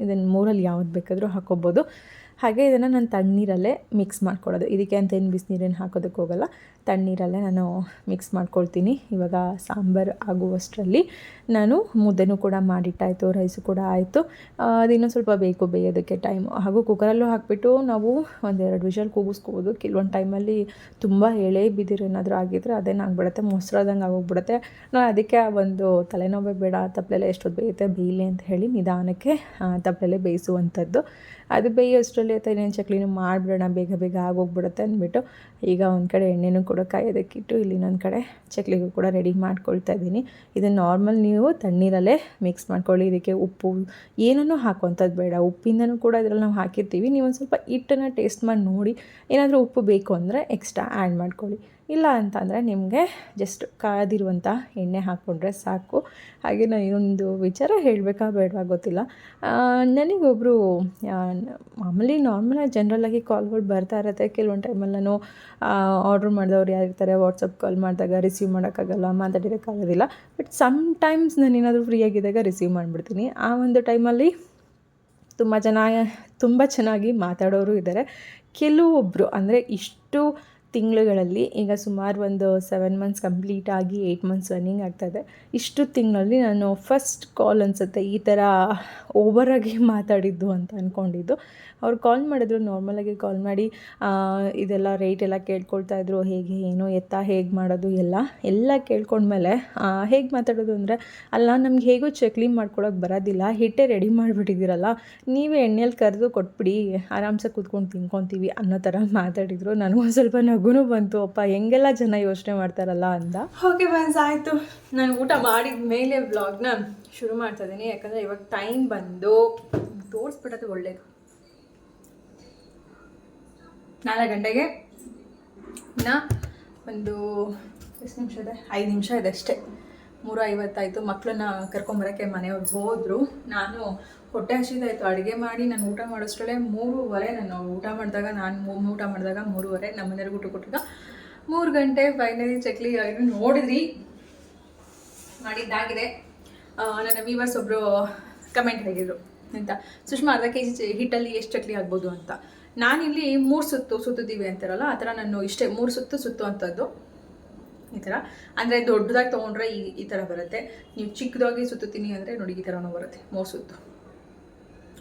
ಇದನ್ನು ಮೂರಲ್ಲಿ ಯಾವ್ದು ಬೇಕಾದರೂ ಹಾಕೋಬೋದು. ಹಾಗೆ ಇದನ್ನು ನಾನು ತಣ್ಣೀರಲ್ಲೇ ಮಿಕ್ಸ್ ಮಾಡ್ಕೊಳ್ಳೋದು. ಇದಕ್ಕೆ ಅಂತ ಏನು ಬಿಸಿನೀರೇನು ಹಾಕೋದಕ್ಕೆ ಹೋಗಲ್ಲ. ತಣ್ಣೀರಲ್ಲೇ ನಾನು ಮಿಕ್ಸ್ ಮಾಡ್ಕೊಳ್ತೀನಿ. ಇವಾಗ ಸಾಂಬಾರು ಆಗುವಷ್ಟರಲ್ಲಿ ನಾನು ಮುದ್ದೆನೂ ಕೂಡ ಮಾಡಿಟ್ಟಾಯಿತು ರೈಸು ಕೂಡ ಆಯಿತು. ಅದಿನ್ನೂ ಸ್ವಲ್ಪ ಬೇಕು ಬೇಯೋದಕ್ಕೆ ಟೈಮು ಹಾಗೂ ಕುಕ್ಕರಲ್ಲೂ ಹಾಕಿಬಿಟ್ಟು ನಾವು ಒಂದೆರಡು ವಿಷಲ್ ಕೂಗಿಸ್ಕೋಬೋದು. ಕೆಲವೊಂದು ಟೈಮಲ್ಲಿ ತುಂಬ ಎಳೆ ಬಿದಿರು ಏನಾದರೂ ಆಗಿದ್ರೆ ಅದೇನಾಗ್ಬಿಡುತ್ತೆ ಮೊಸರಾದಂಗೆ ಆಗೋಗ್ಬಿಡುತ್ತೆ. ನಾನು ಅದಕ್ಕೆ ಆ ಒಂದು ತಲೆನೋವೇ ಬೇಡ ತಪ್ಪಲೆಲ್ಲ ಎಷ್ಟೊತ್ತು ಬೇಯುತ್ತೆ, ಬೇಯಲಿ ಅಂತ ಹೇಳಿ ನಿಧಾನಕ್ಕೆ ತಪ್ಪಲೆಲ್ಲೇ ಬೇಯಿಸುವಂಥದ್ದು. ಅದು ಬೇಯೋಷ್ಟರಲ್ಲಿ ಅಥವಾ ಇನ್ನೇನು ಚಕ್ಲಿನೂ ಮಾಡಿಬಿಡೋಣ ಬೇಗ ಬೇಗ ಆಗೋಗ್ಬಿಡುತ್ತೆ ಅಂದ್ಬಿಟ್ಟು ಈಗ ಒಂದು ಕಡೆ ಎಣ್ಣೆನೂ ಕೂಡ ಕಾಯೋದಕ್ಕಿಟ್ಟು ಇಲ್ಲಿ ಇನ್ನೊಂದು ಕಡೆ ಚಕ್ಲಿಗೂ ಕೂಡ ರೆಡಿ ಮಾಡ್ಕೊಳ್ತಾ ಇದ್ದೀನಿ. ಇದನ್ನು ನಾರ್ಮಲ್ ನೀವು ತಣ್ಣೀರಲ್ಲೇ ಮಿಕ್ಸ್ ಮಾಡ್ಕೊಳ್ಳಿ. ಇದಕ್ಕೆ ಉಪ್ಪು ಏನನ್ನೂ ಹಾಕುವಂಥದ್ದು ಬೇಡ. ಉಪ್ಪಿಂದನೂ ಕೂಡ ಇದರಲ್ಲಿ ನಾವು ಹಾಕಿರ್ತೀವಿ. ನೀವು ಒಂದು ಸ್ವಲ್ಪ ಹಿಟ್ಟನ್ನು ಟೇಸ್ಟ್ ಮಾಡಿ ನೋಡಿ. ಏನಾದರೂ ಉಪ್ಪು ಬೇಕು ಅಂದರೆ ಎಕ್ಸ್ಟ್ರಾ ಆ್ಯಡ್ ಮಾಡ್ಕೊಳ್ಳಿ. ಇಲ್ಲ ಅಂತಂದರೆ ನಿಮಗೆ ಜಸ್ಟ್ ಕಾದಿರುವಂಥ ಎಣ್ಣೆ ಹಾಕ್ಕೊಂಡ್ರೆ ಸಾಕು. ಹಾಗೆ ನಾನು ಇನ್ನೊಂದು ವಿಚಾರ ಹೇಳಬೇಕಾ ಬೇಡವಾ ಗೊತ್ತಿಲ್ಲ. ನನಗೊಬ್ಬರು ಮಾಮೂಲಿ ನಾರ್ಮಲಾಗಿ ಜನರಲ್ಲಾಗಿ ಕಾಲ್ಗಳು ಬರ್ತಾ ಇರುತ್ತೆ. ಕೆಲವೊಂದು ಟೈಮಲ್ಲಿ ನಾನು ಆರ್ಡ್ರ್ ಮಾಡಿದವ್ರು ಯಾರಿರ್ತಾರೆ ವಾಟ್ಸಪ್ ಕಾಲ್ ಮಾಡಿದಾಗ ರಿಸೀವ್ ಮಾಡೋಕ್ಕಾಗಲ್ಲ ಮಾತಾಡಿರೋಕ್ಕಾಗೋದಿಲ್ಲ ಬಟ್ ಸಮ್ ಟೈಮ್ಸ್ ನಾನು ಏನಾದರೂ ಫ್ರೀ ಆಗಿದ್ದಾಗ ರಿಸೀವ್ ಮಾಡಿಬಿಡ್ತೀನಿ. ಆ ಒಂದು ಟೈಮಲ್ಲಿ ತುಂಬ ಜನ, ತುಂಬ ಚೆನ್ನಾಗಿ ಮಾತಾಡೋರು ಇದ್ದಾರೆ ಕೆಲವೊಬ್ಬರು ಅಂದರೆ ಇಷ್ಟು ತಿಂಗಳುಗಳಲ್ಲಿ ಈಗ ಸುಮಾರು ಒಂದು ಸೆವೆನ್ ಮಂತ್ಸ್ ಕಂಪ್ಲೀಟ್ ಆಗಿ ಏಯ್ಟ್ ಮಂತ್ಸ್ ರನ್ನಿಂಗ್ ಆಗ್ತಾಯಿದೆ ಇಷ್ಟು ತಿಂಗಳಲ್ಲಿ ನಾನು ಫಸ್ಟ್ ಕಾಲ್ ಅನಿಸುತ್ತೆ ಈ ಥರ ಓವರಾಗಿ ಮಾತಾಡಿದ್ದು ಅಂತ ಅಂದ್ಕೊಂಡಿದ್ದು ಅವ್ರು ಕಾಲ್ ಮಾಡಿದ್ರು ನಾರ್ಮಲಾಗಿ ಕಾಲ್ ಮಾಡಿ ಇದೆಲ್ಲ ರೇಟ್ ಎಲ್ಲ ಕೇಳ್ಕೊಳ್ತಾ ಇದ್ರು, ಹೇಗೆ, ಏನು, ಎತ್ತ, ಹೇಗೆ ಮಾಡೋದು, ಎಲ್ಲ ಎಲ್ಲ ಕೇಳ್ಕೊಂಡ್ಮೇಲೆ ಹೇಗೆ ಮಾತಾಡೋದು ಅಂದರೆ, ಅಲ್ಲ, ನಮ್ಗೆ ಹೇಗೂ ಚಕ್ಲಿ ಮಾಡ್ಕೊಳಕ್ಕೆ ಬರೋದಿಲ್ಲ, ಹಿಟ್ಟೆ ರೆಡಿ ಮಾಡಿಬಿಟ್ಟಿದ್ದೀರಲ್ಲ, ನೀವೇ ಎಣ್ಣೆಯಲ್ಲಿ ಕರೆದು ಕೊಟ್ಬಿಡಿ, ಆರಾಮ್ಸೆ ಕೂತ್ಕೊಂಡು ತಿನ್ಕೊತೀವಿ ಅನ್ನೋ ಥರ ಮಾತಾಡಿದ್ರು. ನನಗೂ ಸ್ವಲ್ಪ ನಗುನು ಬಂತು, ಅಪ್ಪ, ಹೆಂಗೆಲ್ಲ ಜನ ಯೋಚನೆ ಮಾಡ್ತಾರಲ್ಲ ಅಂತ. ಓಕೆ ಬನ್ಸ್ ಆಯಿತು. ನಾನು ಊಟ ಮಾಡಿದ ಮೇಲೆ ವ್ಲಾಗ್ನ ಶುರು ಮಾಡ್ತಾ ಇದ್ದೀನಿ, ಯಾಕಂದರೆ ಇವಾಗ ಟೈಮ್ ಬಂದು, ತೋರಿಸ್ಬಿಡೋದು ಒಳ್ಳೇದು. ನಾಲ್ಕು ಗಂಟೆಗೆ. ಇನ್ನು ಒಂದು ಎಷ್ಟು ನಿಮಿಷ ಇದೆ? ಐದು ನಿಮಿಷ ಇದೆ ಅಷ್ಟೇ. ಮೂರು ಐವತ್ತಾಯಿತು ಮಕ್ಕಳನ್ನ ಕರ್ಕೊಂಬರೋಕ್ಕೆ ಮನೆಯವ್ರಿಗೆ ಹೋದರು. ನಾನು ಹೊಟ್ಟೆ ಹಸಿದಾಯಿತು. ಅಡುಗೆ ಮಾಡಿ ನಾನು ಊಟ ಮಾಡೋಷ್ಟರಲ್ಲೇ ಮೂರುವರೆ ನಾನು ಊಟ ಮಾಡಿದಾಗ, ನಾನು ಊಟ ಮಾಡಿದಾಗ ಮೂರುವರೆ. ನಮ್ಮ ಮನೆಯವ್ರಿಗೆ ಊಟ ಕೊಟ್ಟಾಗ ಮೂರು ಗಂಟೆ ಫೈನಲಿ ಚಕ್ಲಿ ಆಗಿ ನೋಡಿದ್ರಿ. ಮಾಡಿದ್ದಾಗಿದೆ. ನನ್ನ ವೀವರ್ಸ್ ಒಬ್ಬರು ಕಮೆಂಟ್ ಹೇಳಿದರು ಅಂತ ಸುಷ್ಮಾ, ಅರ್ಧ ಕೆ ಜಿ ಹಿಟ್ಟಲ್ಲಿ ಎಷ್ಟು ಚಕ್ಲಿ ಆಗ್ಬೋದು ಅಂತ. ನಾನಿಲ್ಲಿ ಮೂರು ಸುತ್ತು ಸುತ್ತಿದ್ದೀವಿ ಅಂತಾರಲ್ಲ, ಆ ಥರ ನಾನು ಇಷ್ಟೇ ಮೂರು ಸುತ್ತು ಸುತ್ತುವಂಥದ್ದು ಈ ಥರ. ಅಂದರೆ ದೊಡ್ಡದಾಗಿ ತೊಗೊಂಡ್ರೆ ಈ ಈ ಥರ ಬರುತ್ತೆ. ನೀವು ಚಿಕ್ಕದಾಗಿ ಸುತ್ತುತ್ತೀನಿ ಅಂದರೆ ನೋಡಿ ಈ ಥರನೂ ಬರುತ್ತೆ, ಮೂರು ಸುತ್ತು.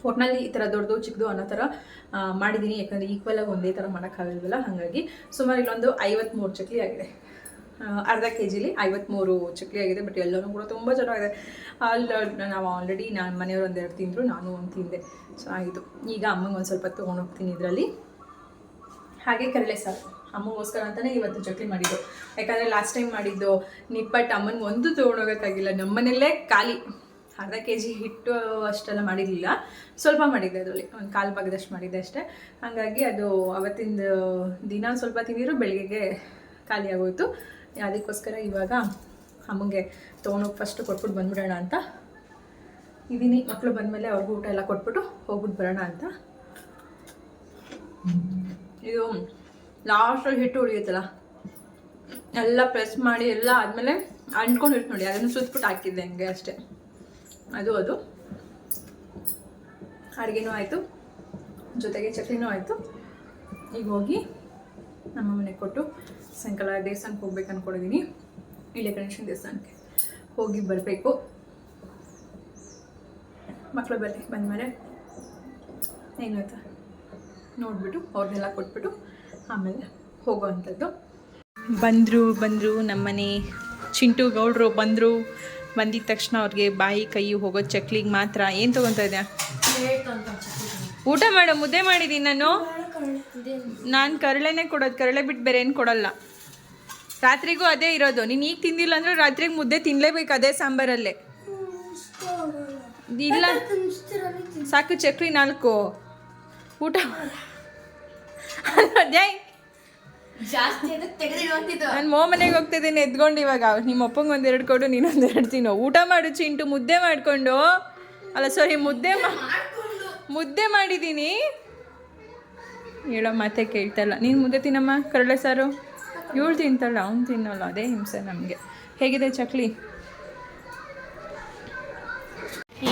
ಒಟ್ಟಿನಲ್ಲಿ ಈ ಥರ ದೊಡ್ಡದು, ಚಿಕ್ಕದು ಅನ್ನೋ ಥರ ಮಾಡಿದ್ದೀನಿ ಯಾಕಂದರೆ ಈಕ್ವಲಾಗಿ ಒಂದೇ ಥರ ಮಾಡೋಕ್ಕಾಗಲ್ವಲ್ಲ ಹಾಗಾಗಿ ಸುಮಾರು ಇಲ್ಲೊಂದು ಐವತ್ತ್ಮೂರು ಚಕ್ಲಿ ಆಗಿದೆ. ಅರ್ಧ ಕೆ ಜಿಲಿ ಐವತ್ತ್ಮೂರು ಚಕ್ಲಿ ಆಗಿದೆ ಬಟ್ ಎಲ್ಲನೂ ಕೂಡ ತುಂಬ ಚೆನ್ನಾಗಿದೆ. ಅಲ್ಲಿ ನಾವು ಆಲ್ರೆಡಿ ನಾನು ಮನೆಯವರು ಒಂದೆರಡು ತಿಂದರು, ನಾನು ಒಂದು ತಿಂದೆ. ಸೊ ಆಯಿತು. ಈಗ ಅಮ್ಮಂಗೆ ಒಂದು ಸ್ವಲ್ಪ ತೊಗೊಂಡೋಗ್ತೀನಿ ಇದರಲ್ಲಿ. ಹಾಗೆ ಕರಳೆ ಸಾರು ಅಮ್ಮಗೋಸ್ಕರ ಅಂತಲೇ ಇವತ್ತು ಚಕ್ಲಿ ಮಾಡಿದ್ದು. ಯಾಕಂದರೆ ಲಾಸ್ಟ್ ಟೈಮ್ ಮಾಡಿದ್ದು ನಿಪ್ಪಟ್ಟು ಅಮ್ಮನ ಒಂದು ತೊಗೊಂಡೋಗೋಕ್ಕಾಗಿಲ್ಲ ನಮ್ಮನೆಯಲ್ಲೇ ಖಾಲಿ. ಅರ್ಧ ಕೆ ಜಿ ಹಿಟ್ಟು ಅಷ್ಟೆಲ್ಲ ಮಾಡಿರಲಿಲ್ಲ. ಸ್ವಲ್ಪ ಮಾಡಿದ್ದೆ ಅದರಲ್ಲಿ. ಒಂದು ಕಾಲು ಭಾಗದಷ್ಟು ಮಾಡಿದ್ದೆ ಅಷ್ಟೇ. ಹಾಗಾಗಿ ಅದು ಅವತ್ತಿಂದ ದಿನ ಸ್ವಲ್ಪ ತಿಂದಿದ್ರು ಬೆಳಗ್ಗೆಗೆ ಖಾಲಿ ಆಗೋಯ್ತು. ಅದಕ್ಕೋಸ್ಕರ ಇವಾಗ ಅಮ್ಮಂಗೆ ತೊಗೊಂಡೋಗಿ ಫಸ್ಟ್ ಕೊಟ್ಬಿಟ್ಟು ಬಂದ್ಬಿಡೋಣ ಅಂತ. ಇದ್ದೀನಿ. ಮಕ್ಕಳು ಬಂದಮೇಲೆ ಅವ್ರಿಗೂ ಊಟ ಎಲ್ಲ ಕೊಟ್ಬಿಟ್ಟು ಹೋಗ್ಬಿಟ್ಟು ಬರೋಣ ಅಂತ. ಇದು ಲಾಸ್ಟಲ್ಲಿ ಹಿಟ್ಟು ಉಳಿಯುತ್ತಲ್ಲ, ಎಲ್ಲ ಪ್ರೆಸ್ ಮಾಡಿ ಎಲ್ಲ ಆದಮೇಲೆ ಅಂಟ್ಕೊಂಡಿರ್ತು ನೋಡಿ, ಅದನ್ನು ಸುತ್ತಬಿಟ್ಟು ಹಾಕಿದ್ದೆ ಹಂಗೆ ಅಷ್ಟೇ. ಅದು ಅದು. ಅಡುಗೆನೂ ಆಯಿತು. ಜೊತೆಗೆ ಚಟ್ನಿನೂ ಆಯಿತು. ಈಗ ಹೋಗಿ ನಮ್ಮ ಮನೆಗೆ ಕೊಟ್ಟು ಸಾಯಂಕಾಲ ದೇವಸ್ಥಾನಕ್ಕೆ ಹೋಗ್ಬೇಕು ಅಂದ್ಕೊಂಡಿದ್ದೀನಿ ಇಲ್ಲೇ ಗಣೇಶನ ದೇವಸ್ಥಾನಕ್ಕೆ ಹೋಗಿ ಬರಬೇಕು. ಮಕ್ಕಳು ಬರಲಿ ಬಂದಮೇಲೆ ಏನಾಯ್ತು ನೋಡಿಬಿಟ್ಟು ಅವ್ರನ್ನೆಲ್ಲ ಕೊಟ್ಬಿಟ್ಟು ಆಮೇಲೆ ಹೋಗೋವಂಥದ್ದು ಬಂದರು ಬಂದರು, ನಮ್ಮನೆ ಚಿಂಟು ಗೌಡ್ರು ಬಂದರು. ಬಂದಿದ ತಕ್ಷಣ ಅವ್ರಿಗೆ ಬಾಯಿ, ಕೈ ಹೋಗೋ ಚಕ್ಲಿಗೆ ಮಾತ್ರ ಏನು ತೊಗೊತಾ ಇದೆಯಾ? ಊಟ ಮಾಡೋ, ಮುದ್ದೆ ಮಾಡಿದ್ದೀನಿ ನಾನು. ನಾನು ಕರಳೆನೇ ಕೊಡೋದು, ಕರಳೆ ಬಿಟ್ಟು ಬೇರೆ ಏನು ಕೊಡಲ್ಲ. ರಾತ್ರಿಗೂ ಅದೇ ಇರೋದು. ನೀನು ಈಗ ತಿಂದಿಲ್ಲ ಅಂದ್ರೆ ರಾತ್ರಿಗೆ ಮುದ್ದೆ ತಿನ್ಲೇಬೇಕು ಅದೇ ಸಾಂಬಾರಲ್ಲೇ. ಇಲ್ಲ. ಸಾಕು ಚಕ್ರಿ ನಾಲ್ಕು. ಊಟ ನಾನು ಮೋ ಮನೆಗೆ ಹೋಗ್ತಿದ್ದೀನಿ ಎದ್ಕೊಂಡು ಇವಾಗ. ನಿಮ್ಮ ಅಪ್ಪಂಗೆ ಒಂದೆರಡು ಕೊಡು ನೀನೊಂದೆರಡು ತಿನ್ನೋ. ಊಟ ಮಾಡು ಚಿಂಟು ಮುದ್ದೆ ಮಾಡಿಕೊಂಡು. ಅಲ್ಲ ಸಾರಿ ಮುದ್ದೆ ಮಾ ಮುದ್ದೆ ಮಾಡಿದ್ದೀನಿ ಹೇಳೋ ಮಾತೆ ಕೇಳ್ತಲ್ಲ ನೀನು ಮುದ್ದೆ ತಿನ್ನಮ್ಮ ಕರಳೆ ಸಾರು. ಇವಳು ತಿಂತಾಳೆ ಅವ್ನು ತಿನ್ನಲ್ಲ ಅದೇ ಹಿಂಸೆ ನಮಗೆ. ಹೇಗಿದೆ ಚಕ್ಲಿ?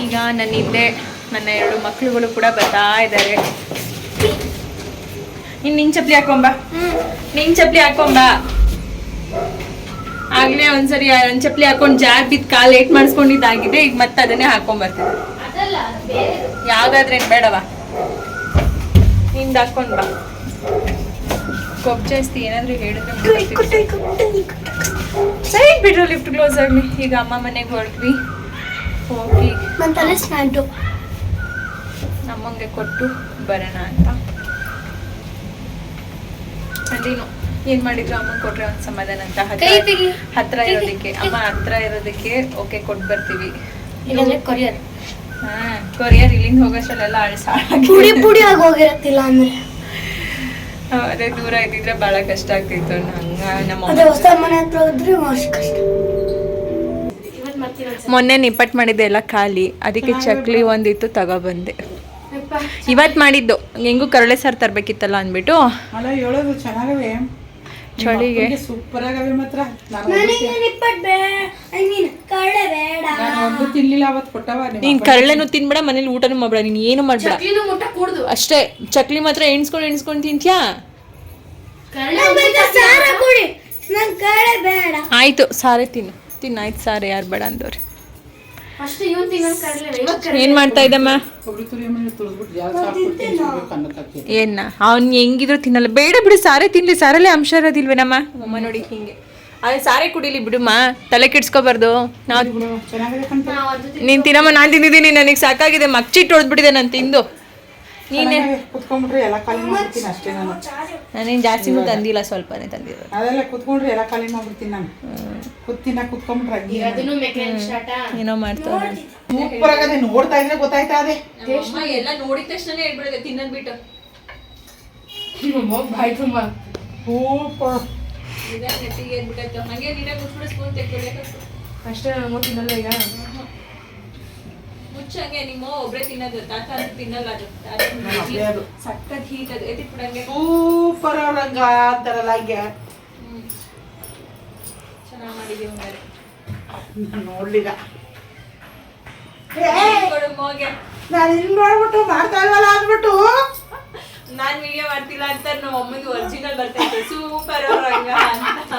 ಈಗ ನನ್ನಿದ್ದೆ ನನ್ನ ಎರಡು ಮಕ್ಕಳುಗಳು ಕೂಡ ಬರ್ತಾ ಇದ್ದಾರೆ ಇನ್ನು ನಿನ್ ಚಪ್ಲಿ ಹಾಕೊಂಬ. ನಿನ್ ಚಪ್ಲಿ ಹಾಕೊಂಬ. ಆಗ್ಲೇ ಒಂದ್ಸರಿ ಒಂದ್ ಚಪ್ಲಿ ಹಾಕೊಂಡ್ ಜಾರ್ ಬಿದ್ದು ಕಾಲ್ ಏಟ್ ಮಾಡಿಸ್ಕೊಂಡಿದ್ದಾಗಿದೆ ಈಗ ಮತ್ತೆ ಅದನ್ನೇ ಹಾಕೊಂಡ್ ಬರ್ತೀನಿ ಅದಲ್ಲ ಬೇರೆ. ಯಾವ್ದಾದ್ರೇನ್ ಬೇಡವಾ? ನಿಂದ ಹಾಕೊಂಡ್ ಬಾ. ಕೊಬ್ಬು ಜಾಸ್ತಿ ಏನಾದ್ರು ಹೇಳಿದ್ರೆ ಸೈಡ್ ಬಿಡ್ರು ಲಿಫ್ಟ್ ಕ್ಲೋಸ್ ಆಗ್ಲಿ. ಈಗ ಅಮ್ಮ ಮನೆಗೆ ಹೊರಟ್ವಿ. ಹೋಗಿ. ಅಮ್ಮಂಗೆ ಕೊಟ್ಟು ಬರೋಣ ಅಂತ. ಅದೇನು ಏನ್ ಮಾಡಿದ್ರು ಅಮ್ಮ ಕೊಟ್ರೆ ಒಂದ್ ಸಮಾಧಾನ ಅಂತ? ಹತ್ರ ಹತ್ರ ಇರೋದಕ್ಕೆ ಅಮ್ಮ ಹತ್ರ ಇರೋದಕ್ಕೆ ಓಕೆ ಕೊಟ್ ಬರ್ತೀವಿ. ಕೊರಿಯರ್. ಹಾ ಕೊರಿಯರ್ ಇಲ್ಲಿಂದ ಹೋಗೋಷ್ಟಲ್ಲೆಲ್ಲ ಪುಡಿ ಪುಡಿ ಆಗಿ ಹೋಗಿರತ್ತಿಲ್ಲ ಅಂದ್ರೆ. ಅದೇ ದೂರ ಇದ್ದಿದ್ರೆ ಬಹಳ ಕಷ್ಟ ಆಗ್ತಿತ್ತು. ಹಂಗ ನಮ್ಮ ಮೊನ್ನೆ ನಿಪ್ಪಟ್ಟು ಮಾಡಿದ್ದೆ ಎಲ್ಲ ಖಾಲಿ. ಅದಕ್ಕೆ ಚಕ್ಲಿ ಒಂದಿತ್ತು ತಗೊಬಂದೆ. ಇವತ್ತು ಮಾಡಿದ್ದು. ಹೆಂಗೂ ಕರಳೆ ಸಾರು ತರಬೇಕಿತ್ತಲ್ಲ ಅಂದ್ಬಿಟ್ಟು. ಅಲ್ಲ ಹೇಳೋದು ಚೆನ್ನಾಗವೆ. ಚಳಿಗೆ. ಸೂಪರ್ ಆಗವೆ ಮಾತ್ರ. ನಾನು ನನಗೆ ನಿಪ್ಪಟ್ ಐ ಮೀನ್ ಕಳೆ ಬೇಡ. ನಾನು ಒಂದು ತಿನ್ಲಿಲ್ಲ ಅವತ್ತು ಕೊಟ್ಟವ ನಿಮ್ಮ ನೀನ್ ಕರಳೆನು ತಿನ್ಬೇಡ ಮನೇಲಿ ಊಟನೂ ಮಾಡ್ಬೇಡ ನೀನ್ ಏನು ಮಾಡ್ಬೇಡ. ಇದು ಮುಟ್ಟ ಕೂಡ್ದು. ಅಷ್ಟೇ ಚಕ್ಲಿ ಮಾತ್ರ ಎಣ್ಸ್ಕೊಂಡು ಎಣ್ಸ್ಕೊಂಡು ತಿಂತ್ಯಾ? ಸಾರ ಕುಡಿ. ನಂಗೆ ಕಳೆ ಬೇಡ. ಆಯ್ತು ಸಾರೇ ತಿನ್ನು. ತಿನ್ನ ಆಯ್ತು ಸಾರೇ ಯಾರು ಬೇಡ ಅಂದವ್ರಿ. ಏನ್ ಮಾಡ್ತಾ ಇದ್ದಮ್ಮ ಏನ ಅವ್ನ್ ಹೆಂಗಿದ್ರು ತಿನ್ನಲ್ಲ. ಬೇಡ ಬಿಡು ಸಾರೆ ತಿನ್ಲಿ. ಸಾರಲ್ಲೇ ಅಂಶ ಇರೋದಿಲ್ವೇನಮ್ಮ? ಅಮ್ಮ ನೋಡಿ ಹಿಂಗೆ. ಅದೇ ಸಾರೆ ಕುಡಿಲಿ ಬಿಡುಮ್ಮ. ತಲೆ ಕೆಡ್ಸ್ಕೋಬಾರ್ದು. ನಾವು ನೀನ್ ತಿನ್ನಮ್ಮ ನಾನ್ ತಿಂದಿದ್ದೀನಿ. ನನಗೆ ಸಾಕಾಗಿದೆ. ಮಕ್ಚಿಟ್ಟು ಹೊಡೆದ್ಬಿಟ್ಟಿದೆ ನಾನು ತಿಂದು. ನೀನೆ. ಕುತ್ಕೊಂಡ್ಬಿಟ್ರೆ ಎಲ್ಲ ಖಾಲಿ ಮಾಡ್ಬಿಡ್ತೀನಿ ಅಷ್ಟೇ ನಾನು. ನಾನೇನು ಜಾಸ್ತಿನೂ ತಂದಿಲ್ಲ ಸ್ವಲ್ಪನೇ ತಂದಿರೋ ಅದೆಲ್ಲ ಕುತ್ಕೊಂಡ್ರೆ ಎಲ್ಲ ಖಾಲಿ ಮಾಡ್ಬಿಡ್ತೀನಿ ನಾನು. ಕುತ್ತಿನ ಕುತ್ಕೊಂಡ್ಬಿಟ್ರೆ ಸ್ಟಾರ್ಟ್? ಏನೋ ಮಾಡ್ತಾರೆ ಸೂಪರ್ ಆಗದೆ ನೋಡ್ತಾ ಇದ್ರೆ ಗೊತ್ತಾಯ್ತಾ ಅದೇ? ಎಲ್ಲ ನೋಡಿದ ತಕ್ಷಣ ಹೇಳ್ಬಿಡದೆ ತಿನ್ನೋದ್ ಬಿಟ್ಟು. ಸೂಪರ್. ನೆಟ್ಟಿಗೆ ಎದ್ಬಿಟ್ಟು ಹಂಗೆ ನೀಟಾಗಿ ಮುಚ್ಬಿಡು ಸ್ಪೂನ್ ತೆಕ್ಕೊಳ್ಬೇಕು ಅಷ್ಟೇ ನಾನು ತಿನ್ನಲ್ಲ ಈಗ. ಮುಚ್ಚಂಗೆ ನಿಮ್ಮ ಒಬ್ರೇ ತಿನ್ನೋದು ತಾತ ಅಂತೂ ತಿನ್ನಲ್ಲ ಅದು. ಅದೇ ಅದು. ಸಖತ್ ಹೀಟ್ ಅದು. ಎತ್ತಿಟ್ಬಿಡಂಗೆ ಸೂಪರ್ ಅವ್ರಂಗ ಅಂತಾರಲ್ಲ ಹಂಗೆ. ಚೆನ್ನಾಗಿ ಮಾಡಿದೀವಿ ಹಂಗಾರೆ ನಾನು ನೋಡ್ಲಿಲ್ಲ. ಮೋಗೆ? ನಾನು ಇಲ್ಲಿ ನೋಡ್ಬಿಟ್ಟು ಮಾಡ್ತಾ ಇಲ್ವಲ್ಲ ಅಂದ್ಬಿಟ್ಟು? ನಾನ್ ವಿಡಿಯೋ ಮಾಡ್ತಿಲ್ಲ ಅಂತ ನಮ್ಮ ಅಮ್ಮಗೆ ಒರಿಜಿನಲ್ ಬರ್ತೈತೆ. ಸೂಪರ್ ಅವ್ರಂಗ ಅಂತ.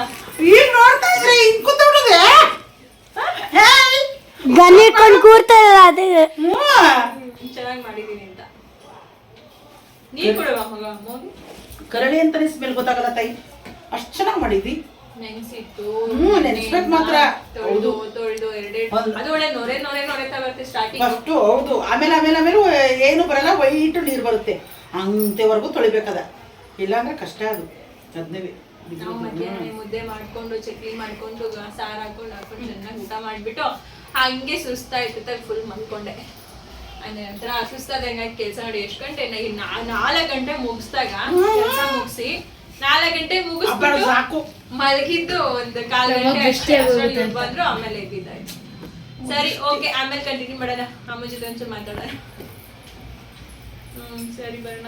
ಈಗ ನೋಡ್ತಾ ಇದ್ರೆ? ಹಿಂಗ್ ಕೂತ್ಬಿಡುದೆ ಗನ್ ಇಟ್ಕೊಂಡು ಕೂರ್ತಲ್ಲ ಅದು. ಚೆನ್ನಾಗಿ ಮಾಡಿದೀನಿ ಅಂತ. ನೀರ್ ಕೊಡುವ ಮಗ ಮೋಗೆ ಕರಡಿ ಅಂತಾನೆ ಸ್ಮೆಲ್ ಗೊತ್ತಾಗಲ್ಲ ತಾಯಿ. ಅಷ್ಟ್ ಚೆನ್ನಾಗಿ ಮಾಡಿದ್ವಿ ನೆನ್ಸಿತ್ತು. ಹ್ಮ್, ನೆನ್ಸ್ಬೇಕು ಮಾತ್ರ. ತೊಳ್ದು ತೊಳ್ದು ಎರಡೆರಡು ಒಂದು- ಅದು ಒಳ್ಳೆ ನೊರೆ ನೊರೆ ನೊರೆ ಬರುತ್ತೆ ಸ್ಟಾರ್ಟಿಂಗ್ ಫಸ್ಟು ಹೌದು. ಆಮೇಲೆ ಆಮೇಲೆ ಆಮೇಲೆ ಏನು ಬರಲ್ಲ ವೈಟ್ ನೀರು ಬರುತ್ತೆ. ಅಂತೆವರೆಗೂ ತೊಳಿಬೇಕದ. ಇಲ್ಲಾಂದ್ರೆ ಕಷ್ಟ ಅದು. ಅದನ್ನೇ ನಾವು ಮಧ್ಯಾಹ್ನ ಮುದ್ದೆ ಮಾಡ್ಕೊಂಡು ಚಕ್ಲಿ ಮಾಡ್ಕೊಂಡು ಗ- ಸಾರ್ ಹಾಕೊಂಡು ಹಾಕೊಂಡು ಚೆನ್ನಾಗಿ ಊಟ ಮಾಡ್ಬಿಟ್ಟು ಹಂಗೆ ಸುಸ್ತಾಯ್ತು ಫುಲ್ ಮಲ್ಕೊಂಡೆ. ಅಂದ್ರೆ ಒಂಥರ ಸುಸ್ತಾದ ಹೆಂಗಾಗಿ ಕೆಲಸ ಮಾಡಿ ಎಷ್ಟು ಗಂಟೆ ನಾಲ್ಕು ಗಂಟೆ ಮುಗಿಸ್ದಾಗ ಕೆಲಸ ಮುಗಿಸಿ ನಾಲ್ಕು ಗಂಟೆ ಮುಗಿಸ್ಬಿಟ್ಟು ಸಾಕು. ಮಲಗಿದ್ದು ಒಂದು ಕಾಲು ಗಂಟೆ ಅಷ್ಟೇ ಬಂದ್ರು ಆಮೇಲೆ ಎದ್ದಿದ್ದಾಯ್ತು. ಸರಿ ಓಕೆ ಆಮೇಲೆ ಕಂಟಿನ್ಯೂ ಮಾಡೋಣ. ಅಮ್ಮ ಜೊತೆ ಒಂಚೂರು ಮಾತಾಡೋಣ. ಹ್ಮ್ ಸರಿ ಬರೋಣ